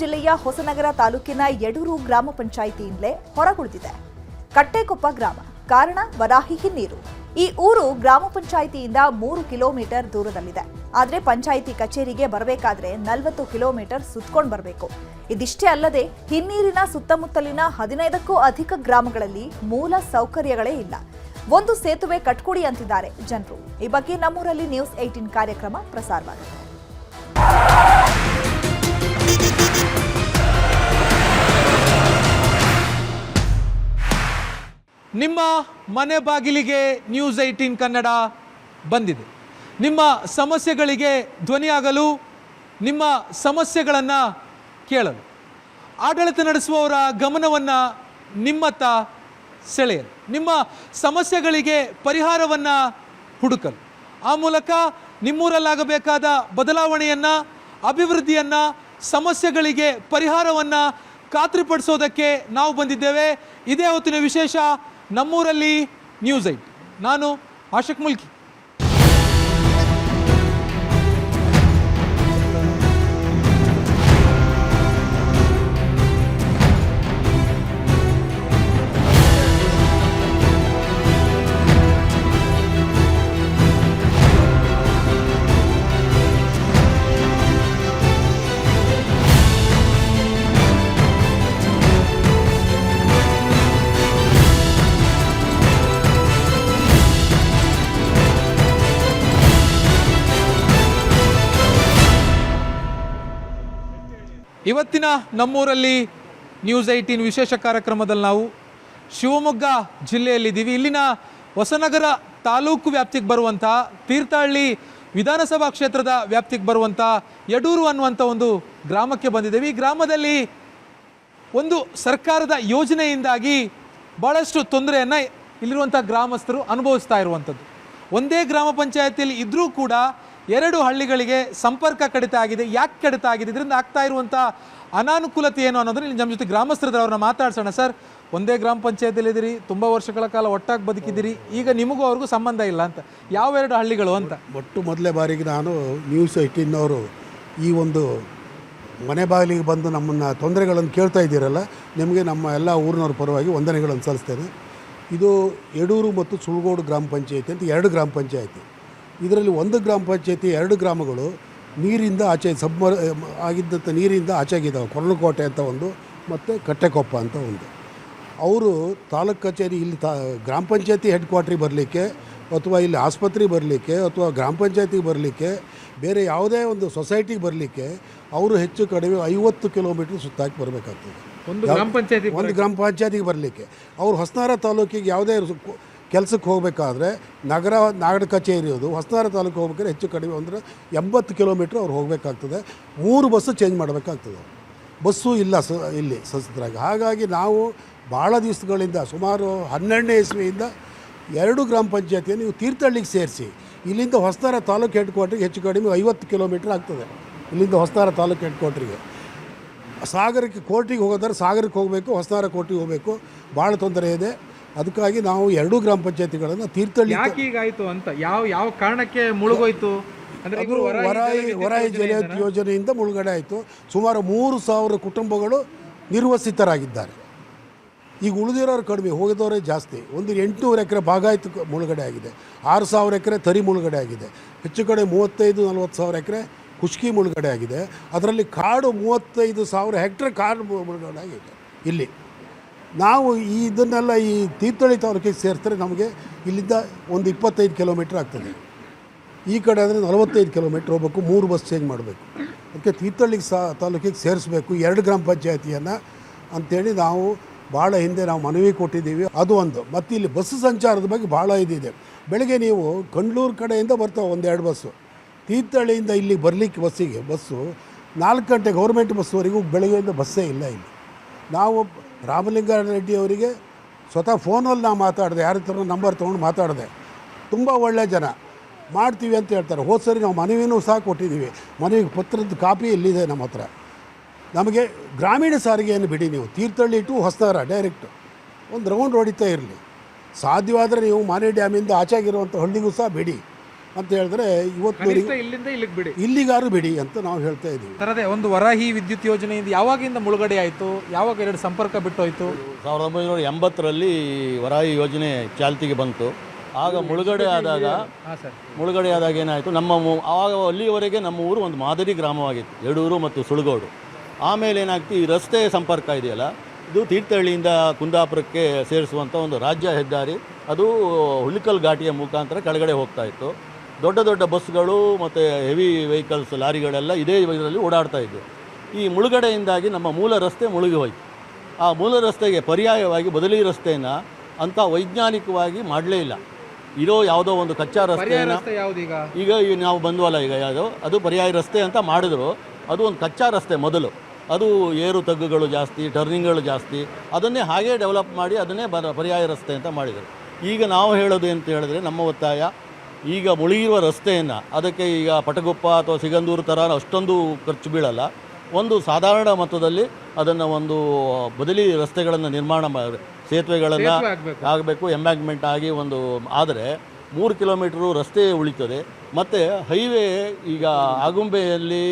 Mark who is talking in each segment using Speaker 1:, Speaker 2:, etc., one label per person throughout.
Speaker 1: ಜಿಲ್ಲೆಯ ಹೊಸನಗರ ತಾಲೂಕಿನ ಯಡೂರು ಗ್ರಾಮ ಪಂಚಾಯಿತಿಯಿಂದಲೇ ಹೊರಗುಳಿದಿದೆ. ಕಟ್ಟೆಕೊಪ್ಪ ಗ್ರಾಮ, ಕಾರಣ ವರಾಹಿ ಹಿನ್ನೀರು. ಈ ಊರು ಗ್ರಾಮ ಪಂಚಾಯಿತಿಯಿಂದ ಮೂರು ಕಿಲೋಮೀಟರ್ ದೂರದಲ್ಲಿದೆ. ಆದರೆ ಪಂಚಾಯಿತಿ ಕಚೇರಿಗೆ ಬರಬೇಕಾದ್ರೆ ನಲವತ್ತು ಕಿಲೋಮೀಟರ್ ಸುತ್ತಕೊಂಡು ಬರಬೇಕು. ಇದಿಷ್ಟೇ ಅಲ್ಲದೆ ಹಿನ್ನೀರಿನ ಸುತ್ತಮುತ್ತಲಿನ ಹದಿನೈದಕ್ಕೂ ಅಧಿಕ ಗ್ರಾಮಗಳಲ್ಲಿ ಮೂಲ ಸೌಕರ್ಯಗಳೇ ಇಲ್ಲ. ಒಂದು ಸೇತುವೆ ಕಟ್ಕೊಡಿ ಅಂತಿದ್ದಾರೆ ಜನರು. ಈ ಬಗ್ಗೆ ನಮ್ಮೂರಲ್ಲಿ ನ್ಯೂಸ್ ಏಟೀನ್ ಕಾರ್ಯಕ್ರಮ ಪ್ರಸಾರವಾಗುತ್ತೆ.
Speaker 2: ನಿಮ್ಮ ಮನೆ ಬಾಗಿಲಿಗೆ ನ್ಯೂಸ್ ಏಯ್ಟೀನ್ ಕನ್ನಡ ಬಂದಿದೆ. ನಿಮ್ಮ ಸಮಸ್ಯೆಗಳಿಗೆ ಧ್ವನಿಯಾಗಲು ನಿಮ್ಮ ಸಮಸ್ಯೆಗಳನ್ನು ಕೇಳಲು. ಆಡಳಿತ ನಡೆಸುವವರ ಗಮನವನ್ನು ನಿಮ್ಮತ್ತ ಸೆಳೆಯಲು. ನಿಮ್ಮ ಸಮಸ್ಯೆಗಳಿಗೆ ಪರಿಹಾರವನ್ನು ಹುಡುಕಲು. ಆ ಮೂಲಕ ನಿಮ್ಮೂರಲ್ಲಾಗಬೇಕಾದ ಬದಲಾವಣೆಯನ್ನು, ಅಭಿವೃದ್ಧಿಯನ್ನು, ಸಮಸ್ಯೆಗಳಿಗೆ ಪರಿಹಾರವನ್ನು ಖಾತ್ರಿಪಡಿಸೋದಕ್ಕೆ ನಾವು ಬಂದಿದ್ದೇವೆ. ಇದೇ ಹೊತ್ತಿನ ವಿಶೇಷ ನಮ್ಮೂರಲ್ಲಿ ನ್ಯೂಸ್ ಐಟ್ ನಾನು ಆಶಕ್ ಮುಲ್ಕಿ. ಇವತ್ತಿನ ನಮ್ಮೂರಲ್ಲಿ ನ್ಯೂಸ್ ಏಯ್ಟೀನ್ ವಿಶೇಷ ಕಾರ್ಯಕ್ರಮದಲ್ಲಿ ನಾವು ಶಿವಮೊಗ್ಗ ಜಿಲ್ಲೆಯಲ್ಲಿದ್ದೀವಿ ಇಲ್ಲಿನ ಹೊಸನಗರ ತಾಲೂಕು ವ್ಯಾಪ್ತಿಗೆ ಬರುವಂಥ ತೀರ್ಥಹಳ್ಳಿ ವಿಧಾನಸಭಾ ಕ್ಷೇತ್ರದ ವ್ಯಾಪ್ತಿಗೆ ಬರುವಂಥ ಯಡೂರು ಅನ್ನುವಂಥ ಒಂದು ಗ್ರಾಮಕ್ಕೆ ಬಂದಿದ್ದೇವೆ. ಈ ಗ್ರಾಮದಲ್ಲಿ ಒಂದು ಸರ್ಕಾರದ ಯೋಜನೆಯಿಂದಾಗಿ ಭಾಳಷ್ಟು ತೊಂದರೆಯನ್ನು ಇಲ್ಲಿರುವಂಥ ಗ್ರಾಮಸ್ಥರು ಅನುಭವಿಸ್ತಾ ಇರುವಂಥದ್ದು. ಒಂದೇ ಗ್ರಾಮ ಪಂಚಾಯತಿಯಲ್ಲಿ ಇದ್ದರೂ ಕೂಡ ಎರಡು ಹಳ್ಳಿಗಳಿಗೆ ಸಂಪರ್ಕ ಕಡಿತ ಆಗಿದೆ. ಯಾಕೆ ಕಡಿತ ಆಗಿದೆ? ಇದರಿಂದ ಆಗ್ತಾ ಇರುವಂಥ ಅನಾನುಕೂಲತೆ ಏನು ಅನ್ನೋದನ್ನ ಇಲ್ಲಿ ನಮ್ಮ ಜೊತೆ ಗ್ರಾಮಸ್ಥರಿದ್ರೆ ಅವ್ರನ್ನ ಮಾತಾಡ್ಸೋಣ. ಸರ್, ಒಂದೇ ಗ್ರಾಮ ಪಂಚಾಯತಿಯಲ್ಲಿ ಇದ್ದೀರಿ, ತುಂಬ ವರ್ಷಗಳ ಕಾಲ ಒಟ್ಟಾಗಿ ಬದುಕಿದ್ದೀರಿ. ಈಗ ನಿಮಗೂ ಅವ್ರಿಗೂ ಸಂಬಂಧ ಇಲ್ಲ ಅಂತ. ಯಾವ ಎರಡು ಹಳ್ಳಿಗಳು ಅಂತ?
Speaker 3: ಒಟ್ಟು ಮೊದಲೇ ಬಾರಿಗೆ ನಾನು ನ್ಯೂಸ್ ಏಯ್ಟೀನ್ನವರು ಈ ಒಂದು ಮನೆ ಬಾಗಿಲಿಗೆ ಬಂದು ನಮ್ಮನ್ನು ತೊಂದರೆಗಳನ್ನು ಕೇಳ್ತಾ ಇದ್ದೀರಲ್ಲ, ನಿಮಗೆ ನಮ್ಮ ಎಲ್ಲ ಊರಿನವ್ರ ಪರವಾಗಿ ವಂದನೆಗಳನ್ನು ಸಲ್ಲಿಸ್ತೇನೆ. ಇದು ಯಡೂರು ಮತ್ತು ಸುಳ್ಗೋಡು ಗ್ರಾಮ ಪಂಚಾಯತಿ ಅಂತ ಎರಡು ಗ್ರಾಮ ಪಂಚಾಯತಿ. ಇದರಲ್ಲಿ ಒಂದು ಗ್ರಾಮ ಪಂಚಾಯತಿ ಎರಡು ಗ್ರಾಮಗಳು ನೀರಿಂದ ಆಚೆ ಸಬ್ಮರ್ ಆಗಿದ್ದಂಥ ನೀರಿಂದ ಆಚೆಗಿದ್ದಾವೆ ಕೊರಳಕೋಟೆ ಅಂತ ಒಂದು ಮತ್ತು ಕಟ್ಟೆಕೊಪ್ಪ ಅಂತ ಒಂದು. ಅವರು ತಾಲೂಕು ಕಚೇರಿ ಇಲ್ಲಿ ತಾ ಗ್ರಾಮ ಪಂಚಾಯತಿ ಹೆಡ್ ಕ್ವಾರ್ಟ್ರಿಗೆ ಬರಲಿಕ್ಕೆ ಅಥವಾ ಇಲ್ಲಿ ಆಸ್ಪತ್ರೆಗೆ ಬರಲಿಕ್ಕೆ ಅಥವಾ ಗ್ರಾಮ ಪಂಚಾಯತಿಗೆ ಬರಲಿಕ್ಕೆ ಬೇರೆ ಯಾವುದೇ ಒಂದು ಸೊಸೈಟಿಗೆ ಬರಲಿಕ್ಕೆ ಅವರು ಹೆಚ್ಚು ಕಡಿಮೆ ಐವತ್ತು ಕಿಲೋಮೀಟ್ರ್ ಸುತ್ತಾಕಿ ಬರಬೇಕಾಗ್ತದೆ.
Speaker 2: ಒಂದು ಗ್ರಾಮ ಪಂಚಾಯತಿ
Speaker 3: ಒಂದು ಗ್ರಾಮ ಪಂಚಾಯತಿಗೆ ಬರಲಿಕ್ಕೆ. ಅವ್ರು ಹೊಸನಾರ ತಾಲೂಕಿಗೆ ಯಾವುದೇ ಕೆಲಸಕ್ಕೆ ಹೋಗಬೇಕಾದ್ರೆ ನಗರ, ನಾಗರ ಕಚೇರಿ ಇರೋದು ಹೊಸನಾರ ತಾಲೂಕು ಹೋಗ್ಬೇಕಾದ್ರೆ ಹೆಚ್ಚು ಕಡಿಮೆ ಅಂದರೆ ಎಂಬತ್ತು ಕಿಲೋಮೀಟ್ರ್ ಅವ್ರು ಹೋಗಬೇಕಾಗ್ತದೆ. ಮೂರು ಬಸ್ಸು ಚೇಂಜ್ ಮಾಡಬೇಕಾಗ್ತದೆ. ಬಸ್ಸು ಇಲ್ಲ ಸ, ಇಲ್ಲಿ ಸಸ್ಯರಾಗಿ ಹಾಗಾಗಿ ನಾವು ಭಾಳ ದಿವಸಗಳಿಂದ, ಸುಮಾರು ಹನ್ನೆರಡನೇ ಇಸ್ವಿಯಿಂದ ಎರಡು ಗ್ರಾಮ ಪಂಚಾಯತಿಯನ್ನು ನೀವು ತೀರ್ಥಹಳ್ಳಿಗೆ ಸೇರಿಸಿ, ಇಲ್ಲಿಂದ ಹೊಸನಾರ ತಾಲೂಕು ಹೆಡ್ ಕ್ವಾರ್ಟ್ರಿಗೆ ಹೆಚ್ಚು ಕಡಿಮೆ ಐವತ್ತು ಕಿಲೋಮೀಟ್ರ್ ಆಗ್ತದೆ. ಇಲ್ಲಿಂದ ಹೊಸನಾರ ತಾಲೂಕು ಹೆಡ್ ಕ್ವಾರ್ಟ್ರಿಗೆ ಸಾಗರಕ್ಕೆ ಕೋರ್ಟಿಗೆ ಹೋಗೋದಾದ್ರೆ ಸಾಗರಕ್ಕೆ ಹೋಗಬೇಕು ಹೊಸನಾರ ಕೋರ್ಟಿಗೆ ಹೋಗಬೇಕು. ಭಾಳ ತೊಂದರೆ ಇದೆ. ಅದಕ್ಕಾಗಿ ನಾವು ಎರಡೂ ಗ್ರಾಮ ಪಂಚಾಯತಿಗಳನ್ನು ತೀರ್ಥಹಳ್ಳಿ
Speaker 2: ಯಾಕೆ ಹೀಗಾಯ್ತು ಅಂತ? ಯಾವ ಯಾವ ಕಾರಣಕ್ಕೆ ಮುಳುಗೋಯ್ತು?
Speaker 3: ಅದು ವರಾಯಿ ವರಾಯಿ
Speaker 2: ಯೋಜನೆಯಿಂದನಾ?
Speaker 3: ಜಲ ಯೋಜನೆಯಿಂದ ಮುಳುಗಡೆ ಆಯಿತು. ಸುಮಾರು ಮೂರು ಸಾವಿರ ಕುಟುಂಬಗಳು ನಿರ್ವಸಿತರಾಗಿದ್ದಾರೆ. ಈಗ ಉಳಿದಿರೋರು ಕಡಿಮೆ ಹೋಗಿದವರೇ ಜಾಸ್ತಿ. ಒಂದು ಎಂಟುನೂರು ಎಕರೆ ಭಾಗ ಆಯಿತು ಮುಳುಗಡೆ ಆಗಿದೆ. ಆರು ಸಾವಿರ ಎಕರೆ ತರಿ ಮುಳುಗಡೆ ಆಗಿದೆ. ಹೆಚ್ಚು ಕಡೆ ಮೂವತ್ತೈದು ನಲ್ವತ್ತು ಸಾವಿರ ಎಕರೆ ಖುಷ್ಕಿ ಮುಳುಗಡೆ ಆಗಿದೆ. ಅದರಲ್ಲಿ ಕಾಡು ಮೂವತ್ತೈದು ಸಾವಿರ ಹೆಕ್ಟರ್ ಕಾಡು ಮುಳುಗಡೆ ಆಗಿದೆ. ಇಲ್ಲಿ. ನಾವು ಈ ಇದನ್ನೆಲ್ಲ ಈ ತೀರ್ಥಹಳ್ಳಿ ತಾಲೂಕಿಗೆ ಸೇರಿಸಿದ್ರೆ ನಮಗೆ ಇಲ್ಲಿಂದ ಒಂದು ಇಪ್ಪತ್ತೈದು ಕಿಲೋಮೀಟ್ರ್ ಆಗ್ತದೆ. ಈ ಕಡೆ ಅಂದರೆ ನಲವತ್ತೈದು ಕಿಲೋಮೀಟ್ರ್ ಹೋಗ್ಬೇಕು, ಮೂರು ಬಸ್ ಚೇಂಜ್ ಮಾಡಬೇಕು. ಅದಕ್ಕೆ ತೀರ್ಥಹಳ್ಳಿಗೆ ಸಾ ತಾಲೂಕಿಗೆ ಸೇರಿಸ್ಬೇಕು, ಎರಡು ಗ್ರಾಮ ಪಂಚಾಯತಿಯನ್ನು ಅಂಥೇಳಿ ನಾವು ಭಾಳ ಹಿಂದೆ ನಾವು ಮನವಿ ಕೊಟ್ಟಿದ್ದೀವಿ. ಅದು ಒಂದು. ಮತ್ತು ಇಲ್ಲಿ ಬಸ್ ಸಂಚಾರದ ಬಗ್ಗೆ ಭಾಳ ಇದಿದೆ. ಬೆಳಗ್ಗೆ ನೀವು ಕಂಡ್ಲೂರು ಕಡೆಯಿಂದ ಬರ್ತಾವೆ ಒಂದೆರಡು ಬಸ್ಸು. ತೀರ್ಥಹಳ್ಳಿಯಿಂದ ಇಲ್ಲಿ ಬರಲಿಕ್ಕೆ ಬಸ್ಸಿಗೆ, ಬಸ್ಸು ನಾಲ್ಕು ಗಂಟೆ ಗೌರ್ಮೆಂಟ್ ಬಸ್ವರೆಗೂ ಬೆಳಗ್ಗೆಯಿಂದ ಬಸ್ಸೇ ಇಲ್ಲ ಇಲ್ಲಿ. ನಾವು ರಾಮಲಿಂಗಾರೆಡ್ಡಿ ಅವರಿಗೆ ಸ್ವತಃ ಫೋನಲ್ಲಿ ನಾವು ಮಾತಾಡಿದೆ, ಯಾರ ಹತ್ರ ನಂಬರ್ ತೊಗೊಂಡು ಮಾತಾಡಿದೆ. ತುಂಬ ಒಳ್ಳೆಯ ಜನ. ಮಾಡ್ತೀವಿ ಅಂತ ಹೇಳ್ತಾರೆ. ಹೋದ ಸರಿ ನಾವು ಮನವಿನೂ ಸಹ ಕೊಟ್ಟಿದ್ದೀವಿ. ಮನವಿ ಪತ್ರದ ಕಾಪಿ ಇಲ್ಲಿದೆ ನಮ್ಮ ಹತ್ರ? ನಮಗೆ ಗ್ರಾಮೀಣ ಸಾರಿಗೆಯನ್ನು ಬಿಡಿ ನೀವು. ತೀರ್ಥಹಳ್ಳಿ ಟು ಹೊಸನಗರ ಡೈರೆಕ್ಟ್ ಒಂದು ರೌಂಡ್ ಹೊಡಿತಾ ಇರಲಿ. ಸಾಧ್ಯವಾದರೆ ನೀವು ಮಾನೆ ಡ್ಯಾಮಿಂದ ಆಚೆಗಿರುವಂಥ ಹಳ್ಳಿಗೂ ಸಹ ಬಿಡಿ. ಅಂತ ಹೇಳಿದ್ರೆ ಇವತ್ತು
Speaker 2: ಇಲ್ಲಿಂದ ಇಲ್ಲಿಗೆ ಬಿಡಿ.
Speaker 3: ಇಲ್ಲಿಗಾರು ಬಿಡಿ ಅಂತ ನಾವು ಹೇಳ್ತಾ ಇದ್ದೀವಿ.
Speaker 2: ಸರದೇ ಒಂದು ವರಾಹಿ ವಿದ್ಯುತ್ ಯೋಜನೆಯಿಂದ ಯಾವಾಗಿಂದ ಮುಳುಗಡೆ ಆಯಿತು? ಯಾವಾಗ ಎರಡು ಸಂಪರ್ಕ ಬಿಟ್ಟೋಯ್ತು?
Speaker 4: ಸಾವಿರದ ಒಂಬೈನೂರ ಎಂಬತ್ತರಲ್ಲಿ ವರಾಹಿ ಯೋಜನೆ ಚಾಲ್ತಿಗೆ ಬಂತು. ಆಗ ಮುಳುಗಡೆ ಆದಾಗ
Speaker 2: ಹಾಂ ಸರ್.
Speaker 4: ಮುಳುಗಡೆ ಆದಾಗ ಏನಾಯಿತು? ನಮ್ಮ ಆವಾಗ ಅಲ್ಲಿಯವರೆಗೆ ನಮ್ಮ ಊರು ಒಂದು ಮಾದರಿ ಗ್ರಾಮವಾಗಿತ್ತು ಯಡೂರು ಮತ್ತು ಸುಳಗೋಡು. ಆಮೇಲೆ ಏನಾಗ್ತಿ ಈ ರಸ್ತೆ ಸಂಪರ್ಕ ಇದೆಯಲ್ಲ ಇದು ತೀರ್ಥಹಳ್ಳಿಯಿಂದ ಕುಂದಾಪುರಕ್ಕೆ ಸೇರಿಸುವಂಥ ಒಂದು ರಾಜ್ಯ ಹೆದ್ದಾರಿ. ಅದು ಹುಲಿಕಲ್ ಘಾಟಿಯ ಮುಖಾಂತರ ಕೆಳಗಡೆ ಹೋಗ್ತಾ ಇತ್ತು. ದೊಡ್ಡ ದೊಡ್ಡ ಬಸ್ಗಳು ಮತ್ತು ಹೆವಿ ವೆಹಿಕಲ್ಸ್ ಲಾರಿಗಳೆಲ್ಲ ಇದೇ ಇದರಲ್ಲಿ ಓಡಾಡ್ತಾ ಇದ್ದವು ಈ ಮುಳುಗಡೆಯಿಂದಾಗಿ ನಮ್ಮ ಮೂಲ ರಸ್ತೆ ಮುಳುಗಿ ಹೋಯಿತು. ಆ ಮೂಲ ರಸ್ತೆಗೆ ಪರ್ಯಾಯವಾಗಿ ಬದಲಿ ರಸ್ತೆಯನ್ನು ಅಂಥ ವೈಜ್ಞಾನಿಕವಾಗಿ ಮಾಡಲೇ ಇಲ್ಲ. ಇರೋ ಯಾವುದೋ ಒಂದು ಕಚ್ಚಾ ರಸ್ತೆಯನ್ನು
Speaker 2: ರಸ್ತೆ ಈಗ?
Speaker 4: ಈಗ ನಾವು ಬಂದ್ವಲ್ಲ ಈಗ ಯಾವುದು? ಅದು ಪರ್ಯಾಯ ರಸ್ತೆ ಅಂತ ಮಾಡಿದ್ರು. ಅದು ಒಂದು ಕಚ್ಚಾ ರಸ್ತೆ ಮೊದಲು. ಅದು ಏರು ತಗ್ಗುಗಳು ಜಾಸ್ತಿ ಟರ್ನಿಂಗ್ಗಳು ಜಾಸ್ತಿ ಅದನ್ನೇ ಹಾಗೇ ಡೆವಲಪ್ ಮಾಡಿ ಅದನ್ನೇ ಬರ ಪರ್ಯಾಯ ರಸ್ತೆ ಅಂತ ಮಾಡಿದರು. ಈಗ ನಾವು ಹೇಳೋದು ಅಂತ ಹೇಳಿದ್ರೆ ನಮ್ಮ ಒತ್ತಾಯ ಈಗ ಮುಳುಗಿರುವ ರಸ್ತೆಯನ್ನು ಅದಕ್ಕೆ ಈಗ ಪಟಗುಪ್ಪ ಅಥವಾ ಸಿಗಂದೂರು ಥರ ಅಷ್ಟೊಂದು ಖರ್ಚು ಬೀಳಲ್ಲ. ಒಂದು ಸಾಧಾರಣ ಮೊತ್ತದಲ್ಲಿ ಅದನ್ನು ಒಂದು ಬದಲಿ ರಸ್ತೆಗಳನ್ನು ನಿರ್ಮಾಣ ಮಾಡಿ ಸೇತುವೆಗಳನ್ನು
Speaker 2: ಆಗಬೇಕು.
Speaker 4: ಎಂಬ್ಯಾಗ್ಮೆಂಟ್ ಆಗಿ ಒಂದು ಆದರೆ ಮೂರು ಕಿಲೋಮೀಟ್ರು ರಸ್ತೆ ಉಳಿತದೆ. ಮತ್ತು ಹೈವೇ ಈಗ ಆಗುಂಬೆಯಲ್ಲಿ